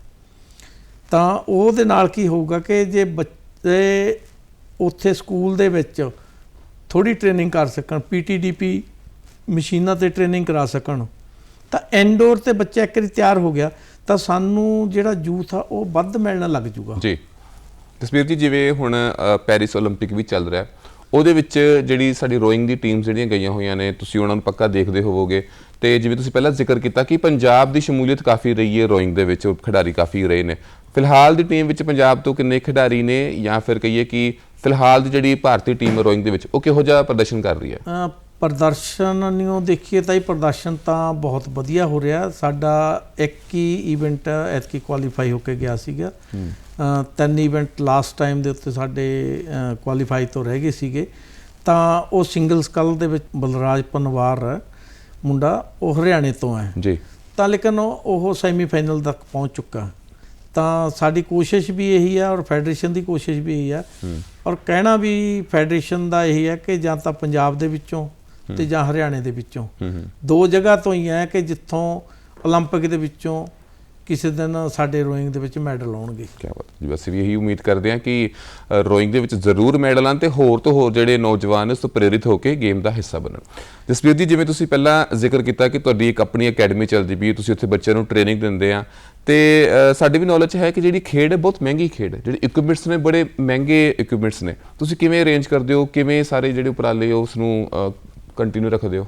ਤਾਂ ਉਹਦੇ ਨਾਲ ਕੀ ਹੋਊਗਾ ਕਿ ਜੇ ਬੱਚੇ ਉੱਥੇ ਸਕੂਲ ਦੇ ਵਿੱਚ ਥੋੜੀ ਟ੍ਰੇਨਿੰਗ ਕਰ ਸਕਣ ਪੀਟੀਡੀਪੀ ਮਸ਼ੀਨਾਂ ਤੇ ਟ੍ਰੇਨਿੰਗ ਕਰਾ ਸਕਣ ਤਾਂ ਇਨਡੋਰ ਤੇ ਬੱਚਾ ਇੱਕ ਵਾਰੀ ਤਿਆਰ ਹੋ ਗਿਆ ਤਾਂ ਸਾਨੂੰ ਜਿਹੜਾ ਯੂਥ ਆ ਉਹ ਵੱਧ ਮਿਲਣ ਲੱਗ ਜੂਗਾ ਜੀ ਜਸਬੀਰ ਜੀ ਜਿਵੇਂ ਹੁਣ ਅ, ਪੈਰਿਸ 올림픽 ਵੀ ਚੱਲ ਰਿਹਾ ਹੈ, ਉਹਦੇ ਵਿੱਚ ਜਿਹੜੀ ਸਾਡੀ ਰੋਇੰਗ ਦੀ ਟੀਮ ਜਿਹੜੀਆਂ ਗਈਆਂ ਹੋਈਆਂ ਨੇ ਤੁਸੀਂ ਉਹਨਾਂ ਨੂੰ ਪੱਕਾ ਦੇਖਦੇ ਹੋਵੋਗੇ। ਤੇ ਜਿਵੇਂ ਤੁਸੀਂ ਪਹਿਲਾਂ ਜ਼ਿਕਰ ਕੀਤਾ ਕਿ ਪੰਜਾਬ ਦੀ ਸ਼ਮੂਲੀਅਤ ਕਾਫੀ ਰਹੀ ਹੈ ਰੋਇੰਗ ਦੇ ਵਿੱਚ ਖਿਡਾਰੀ ਕਾਫੀ ਰਹੇ ਨੇ। ਫਿਲਹਾਲ ਦੀ ਟੀਮ ਵਿੱਚ ਪੰਜਾਬ ਤੋਂ ਕਿੰਨੇ ਖਿਡਾਰੀ ਨੇ ਜਾਂ ਫਿਰ ਕਹੀਏ ਕਿ ਫਿਲਹਾਲ ਦੀ ਜਿਹੜੀ ਭਾਰਤੀ ਟੀਮ ਰੋਇੰਗ ਦੇ ਵਿੱਚ ਉਹ ਕਿਹੋ ਜਿਹਾ ਪ੍ਰਦਰਸ਼ਨ ਕਰ ਰਹੀ ਹੈ? ਪ੍ਰਦਰਸ਼ਨ ਨੂੰ ਦੇਖੀਏ ਤਾਂ ਇਹ ਪ੍ਰਦਰਸ਼ਨ ਤਾਂ ਬਹੁਤ ਵਧੀਆ ਹੋ ਰਿਹਾ। ਸਾਡਾ ਇੱਕ ਹੀ ਇਵੈਂਟ ਐਤਕੀ ਕੁਆਲੀਫਾਈ ਹੋ ਕੇ ਗਿਆ ਸੀਗਾ। ਤਿੰਨ ਇਵੈਂਟ ਲਾਸਟ ਟਾਈਮ ਦੇ ਉੱਤੇ ਸਾਡੇ ਕੁਆਲੀਫਾਈ ਤੋਂ ਰਹਿ ਗਏ ਸੀਗੇ ਤਾਂ ਉਹ ਸਿੰਗਲ ਸਕਲ ਦੇ ਵਿੱਚ ਬਲਰਾਜ ਪਨਵਾਰ ਹੈ ਮੁੰਡਾ ਉਹ ਹਰਿਆਣੇ ਤੋਂ ਹੈ ਜੀ ਤਾਂ ਲੇਕਿਨ ਉਹ ਉਹ ਸੈਮੀਫਾਈਨਲ ਤੱਕ ਪਹੁੰਚ ਚੁੱਕਾ ਤਾਂ ਸਾਡੀ ਕੋਸ਼ਿਸ਼ ਵੀ ਇਹੀ ਹੈ ਔਰ ਫੈਡਰੇਸ਼ਨ ਦੀ ਕੋਸ਼ਿਸ਼ ਵੀ ਇਹੀ ਹੈ ਹੂੰ ਔਰ ਕਹਿਣਾ ਵੀ ਫੈਡਰੇਸ਼ਨ ਦਾ ਇਹੀ ਹੈ ਕਿ ਜਾਂ ਤਾਂ ਪੰਜਾਬ ਦੇ ਵਿੱਚੋਂ ਤੇ ਜਾਂ ਹਰਿਆਣੇ ਦੇ ਵਿੱਚੋਂ ਹੂੰ ਹੂੰ ਦੋ ਜਗ੍ਹਾ ਤੋਂ ਹੀ ਹੈ ਕਿ ਜਿੱਥੋਂ 올림픽 ਦੇ ਵਿੱਚੋਂ ਕਿਸੇ ਦਿਨ ਸਾਡੇ ਰੋਇੰਗ ਦੇ ਵਿੱਚ ਮੈਡਲ ਆਉਣਗੇ। ਕਿਆ ਬਾਤ ਜੀ ਬਸ ਵੀ ਇਹੀ ਉਮੀਦ ਕਰਦੇ ਹਾਂ ਕਿ ਰੋਇੰਗ ਦੇ ਵਿੱਚ ਜ਼ਰੂਰ ਮੈਡਲ ਆਉਣ ਤੇ ਹੋਰ ਤੋਂ ਹੋਰ ਜਿਹੜੇ ਨੌਜਵਾਨ ਇਸ ਤੋਂ ਪ੍ਰੇਰਿਤ ਹੋ ਕੇ ਗੇਮ ਦਾ ਹਿੱਸਾ ਬਣਨ। ਜਸਪ੍ਰੀਤ ਜੀ ਜਿਵੇਂ ਤੁਸੀਂ ਪਹਿਲਾਂ ਜ਼ਿਕਰ ਕੀਤਾ ਕਿ ਤੁਹਾਡੀ ਇੱਕ ਆਪਣੀ ਅਕੈਡਮੀ ਚੱਲਦੀ ਵੀ ਤੁਸੀਂ ਉੱਥੇ ਬੱਚਿਆਂ ਨੂੰ ਟ੍ਰੇਨਿੰਗ ਦਿੰਦੇ ਆ ਤੇ ਅ, ਸਾਡੀ ਵੀ ਨੌਲੇਜ ਹੈ ਕਿ ਜਿਹੜੀ ਖੇਡ ਹੈ ਬਹੁਤ ਮਹਿੰਗੀ ਖੇਡ ਹੈ ਜਿਹੜੇ ਇਕਵਿਪਮੈਂਟਸ ਨੇ ਬੜੇ ਮਹਿੰਗੇ ਇਕਵਿਪਮੈਂਟਸ ਨੇ। ਤੁਸੀਂ ਕਿਵੇਂ ਅਰੇਂਜ ਕਰਦੇ ਹੋ ਕਿਵੇਂ ਸਾਰੇ ਜਿਹੜੇ ਉਪਰਾਲੇ ਹੋ ਉਸ ਨੂੰ ਕੰਟੀਨਿਊ ਰੱਖਦੇ ਹੋ?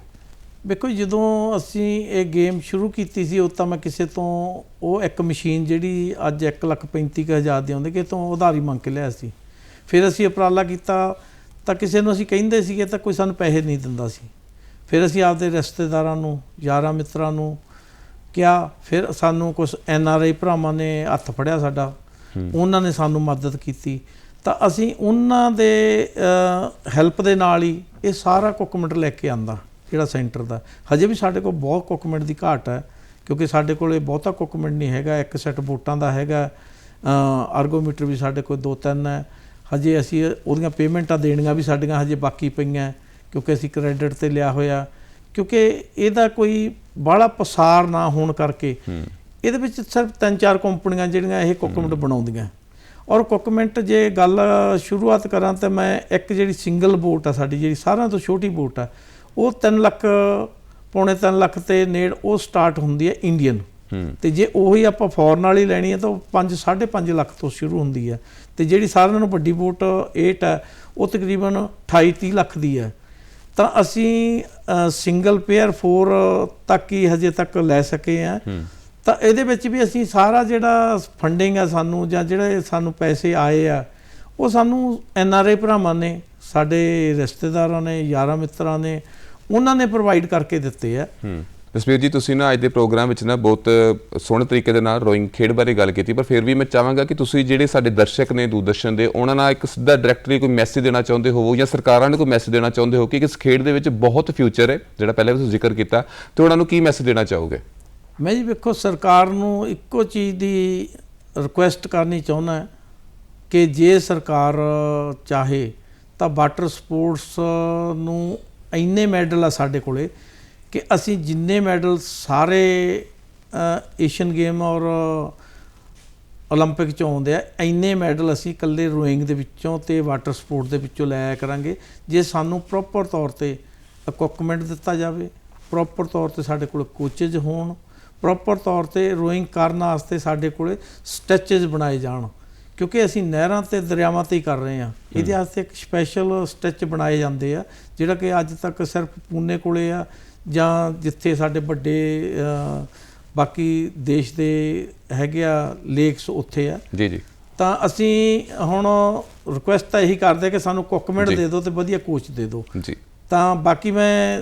ਵੇਖੋ ਜਦੋਂ ਅਸੀਂ ਇਹ ਗੇਮ ਸ਼ੁਰੂ ਕੀਤੀ ਸੀ ਉਹ ਤਾਂ ਮੈਂ ਕਿਸੇ ਤੋਂ ਉਹ ਇੱਕ ਮਸ਼ੀਨ ਜਿਹੜੀ ਅੱਜ 1,35,000 ਦੀ ਆਉਂਦੀ ਕਿ ਤੋਂ ਉਧਾਰੀ ਮੰਗ ਕੇ ਲਿਆ ਸੀ। ਫਿਰ ਅਸੀਂ ਉਪਰਾਲਾ ਕੀਤਾ ਤਾਂ ਕਿਸੇ ਨੂੰ ਅਸੀਂ ਕਹਿੰਦੇ ਸੀਗੇ ਤਾਂ ਕੋਈ ਸਾਨੂੰ ਪੈਸੇ ਨਹੀਂ ਦਿੰਦਾ ਸੀ। ਫਿਰ ਅਸੀਂ ਆਪਦੇ ਰਿਸ਼ਤੇਦਾਰਾਂ ਨੂੰ ਯਾਰਾਂ ਮਿੱਤਰਾਂ ਨੂੰ ਕਿਹਾ ਫਿਰ ਸਾਨੂੰ ਕੁਝ ਐਨ ਆਰ ਆਈ ਭਰਾਵਾਂ ਨੇ ਹੱਥ ਫੜਿਆ ਸਾਡਾ। ਉਹਨਾਂ ਨੇ ਸਾਨੂੰ ਮਦਦ ਕੀਤੀ। ਤਾਂ ਅਸੀਂ ਉਹਨਾਂ ਦੇ ਹੈਲਪ ਦੇ ਨਾਲ ਹੀ ਇਹ ਸਾਰਾ ਕੁਕਮੈਂਟ ਲੈ ਕੇ ਆਂਦਾ। ਜਿਹੜਾ ਸੈਂਟਰ ਦਾ। ਹਜੇ ਵੀ ਸਾਡੇ ਕੋਲ ਬਹੁਤ ਕੁਕਮੈਂਟ ਦੀ ਘਾਟ ਹੈ ਕਿਉਂਕਿ ਸਾਡੇ ਕੋਲੇ ਬਹੁਤਾ ਕੁਕਮੈਂਟ ਨਹੀਂ ਹੈਗਾ ਇੱਕ ਸੈੱਟ ਵੋਟਾਂ ਦਾ ਹੈਗਾ ਆਰਗੋਮੀਟਰ ਵੀ ਸਾਡੇ ਕੋਲ ਦੋ ਤਿੰਨ ਹੈ। ਹਜੇ ਅਸੀਂ ਉਹਦੀਆਂ ਪੇਮੈਂਟਾਂ ਦੇਣੀਆਂ ਵੀ ਸਾਡੀਆਂ ਹਜੇ ਬਾਕੀ ਪਈਆਂ ਕਿਉਂਕਿ ਅਸੀਂ ਕ੍ਰੈਡਿਟ ਤੇ ਲਿਆ ਹੋਇਆ ਕਿਉਂਕਿ ਇਹਦਾ ਕੋਈ ਬਾਹਲਾ ਪਸਾਰ ਨਾ ਹੋਣ ਕਰਕੇ ਇਹਦੇ ਵਿੱਚ ਸਿਰਫ ਤਿੰਨ ਚਾਰ ਕੰਪਨੀਆਂ ਜਿਹੜੀਆਂ ਇਹ ਕੋਕਮੈਂਟ ਬਣਾਉਂਦੀਆਂ। ਔਰ ਕੋਕਮੈਂਟ ਜੇ ਗੱਲ ਸ਼ੁਰੂਆਤ ਕਰਾਂ ਤਾਂ ਮੈਂ ਇੱਕ ਜਿਹੜੀ ਸਿੰਗਲ ਬੋਟ ਆ ਸਾਡੀ ਜਿਹੜੀ ਸਾਰਿਆਂ ਤੋਂ ਛੋਟੀ ਬੋਟ ਆ ਉਹ 3 ਲੱਖ ਪੌਣੇ 3 ਲੱਖ ਤੇ ਨੇੜ ਉਹ ਸਟਾਰਟ ਹੁੰਦੀ ਹੈ ਇੰਡੀਅਨ ਤੇ ਜੇ ਉਹੀ ਆਪਾਂ ਫੋਰਨ ਵਾਲੀ ਲੈਣੀ ਹੈ ਤਾਂ ਉਹ 5 5.5 ਲੱਖ ਤੋਂ ਸ਼ੁਰੂ ਹੁੰਦੀ ਹੈ। ਤੇ ਜਿਹੜੀ ਸਾਰਿਆਂ ਨਾਲੋਂ ਵੱਡੀ ਬੋਟ 8 ਹੈ ਉਹ ਤਕਰੀਬਨ 28 30 ਲੱਖ ਦੀ ਹੈ। ਤਾਂ ਅਸੀਂ ਸਿੰਗਲ ਪੇਅਰ 4 ਤੱਕ ਹੀ ਹਜੇ ਤੱਕ ਲੈ ਸਕੇ ਆ ਤਾਂ ਇਹਦੇ ਵਿੱਚ ਵੀ ਅਸੀਂ ਸਾਰਾ ਜਿਹੜਾ ਫੰਡਿੰਗ ਆ ਸਾਨੂੰ ਜਾਂ ਜਿਹੜੇ ਸਾਨੂੰ ਪੈਸੇ ਆਏ ਆ ਉਹ ਸਾਨੂੰ ਐਨ ਆਰ ਆਈ ਭਰਾਵਾਂ ਨੇ ਸਾਡੇ ਰਿਸ਼ਤੇਦਾਰਾਂ ਨੇ ਯਾਰਾਂ ਮਿੱਤਰਾਂ ਨੇ ਉਹਨਾਂ ਨੇ ਪ੍ਰੋਵਾਈਡ ਕਰਕੇ ਦਿੱਤੇ ਆ। ਹੂੰ। ਜਸਵੀਰ ਜੀ ਤੁਸੀਂ ਨਾ ਅੱਜ ਦੇ ਪ੍ਰੋਗਰਾਮ ਵਿੱਚ ਨਾ ਬਹੁਤ ਸੋਹਣੇ ਤਰੀਕੇ ਦੇ ਨਾਲ ਰੋਇੰਗ ਖੇਡ ਬਾਰੇ ਗੱਲ ਕੀਤੀ ਪਰ ਫਿਰ ਵੀ ਮੈਂ ਚਾਹਾਂਗਾ ਕਿ ਤੁਸੀਂ ਜਿਹੜੇ ਸਾਡੇ ਦਰਸ਼ਕ ਨੇ ਦੂਰਦਰਸ਼ਨ ਦੇ ਉਹਨਾਂ ਨਾਲ ਇੱਕ ਸਿੱਧਾ ਡਾਇਰੈਕਟਲੀ ਕੋਈ ਮੈਸੇਜ ਦੇਣਾ ਚਾਹੁੰਦੇ ਹੋਵੋ ਜਾਂ ਸਰਕਾਰਾਂ ਨੂੰ ਕੋਈ ਮੈਸੇਜ ਦੇਣਾ ਚਾਹੁੰਦੇ ਹੋ ਕਿ ਇਸ ਖੇਡ ਦੇ ਵਿੱਚ ਬਹੁਤ ਫਿਊਚਰ ਹੈ ਜਿਹੜਾ ਪਹਿਲਾਂ ਤੁਸੀਂ ਜ਼ਿਕਰ ਕੀਤਾ ਤੇ ਉਹਨਾਂ ਨੂੰ ਕੀ ਮੈਸੇਜ ਦੇਣਾ ਚਾਹੋਗੇ? ਮੈਂ ਜੀ ਵੇਖੋ ਸਰਕਾਰ ਨੂੰ ਇੱਕੋ ਚੀਜ਼ ਦੀ ਰਿਕੁਐਸਟ ਕਰਨੀ ਚਾਹੁੰਦਾ ਕਿ ਜੇ ਸਰਕਾਰ ਚਾਹੇ ਤਾਂ ਵਾਟਰ ਸਪੋਰਟਸ ਨੂੰ ਇੰਨੇ ਮੈਡਲ ਆ ਸਾਡੇ ਕੋਲੇ ਕਿ ਅਸੀਂ ਜਿੰਨੇ ਮੈਡਲ ਸਾਰੇ ਏਸ਼ੀਅਨ ਗੇਮ ਔਰ 올림픽 ਚੋਂ ਆਉਂਦੇ ਆ ਇੰਨੇ ਮੈਡਲ ਅਸੀਂ ਇਕੱਲੇ ਰੋਇੰਗ ਦੇ ਵਿੱਚੋਂ ਤੇ ਵਾਟਰ ਸਪੋਰਟ ਦੇ ਵਿੱਚੋਂ ਲੈ ਆਇਆ ਕਰਾਂਗੇ ਜੇ ਸਾਨੂੰ ਪ੍ਰੋਪਰ ਤੌਰ ਤੇ ਇਕਵਿਪਮੈਂਟ ਦਿੱਤਾ ਜਾਵੇ ਪ੍ਰੋਪਰ ਤੌਰ ਤੇ ਸਾਡੇ ਕੋਲ ਕੋਚੇਜ ਹੋਣ ਪ੍ਰੋਪਰ ਤੌਰ ਤੇ ਰੋਇੰਗ ਕਰਨ ਵਾਸਤੇ ਸਾਡੇ ਕੋਲੇ ਸਟੈਚੇਜ ਬਣਾਏ ਜਾਣ ਕਿਉਂਕਿ ਅਸੀਂ ਨਹਿਰਾਂ ਤੇ ਦਰਿਆਵਾਂ ਤੇ ਹੀ ਕਰ ਰਹੇ ਹਾਂ। ਇਹਦੇ ਵਾਸਤੇ ਇੱਕ ਸਪੈਸ਼ਲ ਸਟੈਚ ਬਣਾਏ ਜਾਂਦੇ ਆ ਜਿਹੜਾ ਕਿ ਅੱਜ ਤੱਕ ਸਿਰਫ ਪੂਨੇ ਕੋਲੇ ਆ ਜਾਂ ਜਿੱਥੇ ਸਾਡੇ ਵੱਡੇ ਬਾਕੀ ਦੇਸ਼ ਦੇ ਹੈਗੇ ਆ ਲੇਕਸ ਉੱਥੇ ਆ। ਜੀ ਜੀ। ਤਾਂ ਅਸੀਂ ਹੁਣ ਰਿਕੁਐਸਟ ਤਾਂ ਇਹੀ ਕਰਦੇ ਕਿ ਸਾਨੂੰ ਕੁਕਮੈਂਟ। ਦੇ ਦਿਓ ਤੇ ਵਧੀਆ ਕੋਚ ਦੇ ਦਿਓ। ਜੀ। ਤਾਂ ਬਾਕੀ ਮੈਂ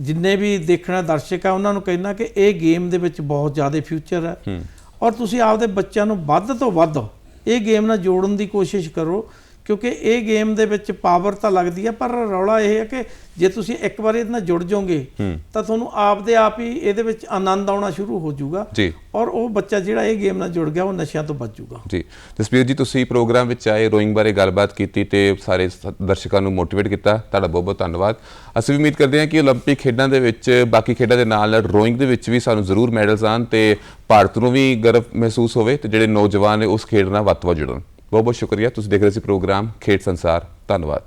ਜਿੰਨੇ ਵੀ ਦੇਖਣਾ ਦਰਸ਼ਕ ਆ ਉਹਨਾਂ ਨੂੰ ਕਹਿਣਾ ਕਿ ਇਹ ਗੇਮ ਦੇ ਵਿੱਚ ਬਹੁਤ ਜ਼ਿਆਦਾ ਫਿਊਚਰ ਹੂੰ। ਔਰ ਤੁਸੀਂ ਆਪਦੇ ਬੱਚਿਆਂ ਨੂੰ ਵੱਧ ਤੋਂ ਵੱਧ ਇਹ ਗੇਮ ਨਾਲ ਜੋੜਨ ਦੀ ਕੋਸ਼ਿਸ਼ ਕਰੋ ਕਿਉਂਕਿ ਇਹ ਗੇਮ ਦੇ ਵਿੱਚ ਪਾਵਰ ਤਾਂ ਲੱਗਦੀ ਹੈ ਪਰ ਰੌਲਾ ਇਹ ਹੈ ਕਿ ਜੇ ਤੁਸੀਂ ਇੱਕ ਵਾਰ ਇਹਦੇ ਨਾਲ ਜੁੜ ਜਾਓਗੇ ਹੂੰ ਤਾਂ ਤੁਹਾਨੂੰ ਆਪਦੇ ਆਪ ਹੀ ਇਹਦੇ ਵਿੱਚ ਆਨੰਦ ਆਉਣਾ ਸ਼ੁਰੂ ਹੋ ਜਾਊਗਾ ਜੀ ਔਰ ਉਹ ਬੱਚਾ ਜਿਹੜਾ ਇਹ ਗੇਮ ਨਾਲ ਜੁੜ ਗਿਆ ਉਹ ਨਸ਼ਿਆਂ ਤੋਂ ਬਚ ਜਾਊਗਾ ਜੀ ਜਸਵੀਰ ਜੀ ਤੁਸੀਂ ਪ੍ਰੋਗਰਾਮ ਵਿੱਚ ਆਏ ਰੋਇੰਗ ਬਾਰੇ ਗੱਲਬਾਤ ਕੀਤੀ ਤੇ ਸਾਰੇ ਸ- ਦਰਸ਼ਕਾਂ ਨੂੰ ਮੋਟੀਵੇਟ ਕੀਤਾ ਤੁਹਾਡਾ ਬਹੁਤ ਬਹੁਤ ਧੰਨਵਾਦ ਅਸੀਂ ਵੀ ਉਮੀਦ ਕਰਦੇ ਹਾਂ ਕਿ 올림픽 ਖੇਡਾਂ ਦੇ ਵਿੱਚ ਬਾਕੀ ਖੇਡਾਂ ਦੇ ਨਾਲ ਨਾਲ ਰੋਇੰਗ ਦੇ ਵਿੱਚ ਵੀ ਸਾਨੂੰ ਜ਼ਰੂਰ ਮੈਡਲਸ ਆਣ ਤੇ ਭਾਰਤ ਨੂੰ ਵੀ ਗਰਵ ਮਹਿਸੂਸ ਹੋਵੇ ਤੇ ਜਿਹੜੇ ਨੌਜਵਾਨ ਨੇ ਉਸ ਖੇਡ ਨਾਲ ਵੱਧ ਤੋਂ ਵੱਧ ਜੁੜਨ ਬਹੁਤ ਬਹੁਤ ਸ਼ੁਕਰੀਆ ਤੁਸੀਂ ਦੇਖ ਰਹੇ ਸੀ ਪ੍ਰੋਗਰਾਮ ਖੇਡ ਸੰਸਾਰ। ਧੰਨਵਾਦ।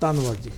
ਧੰਨਵਾਦ ਜੀ।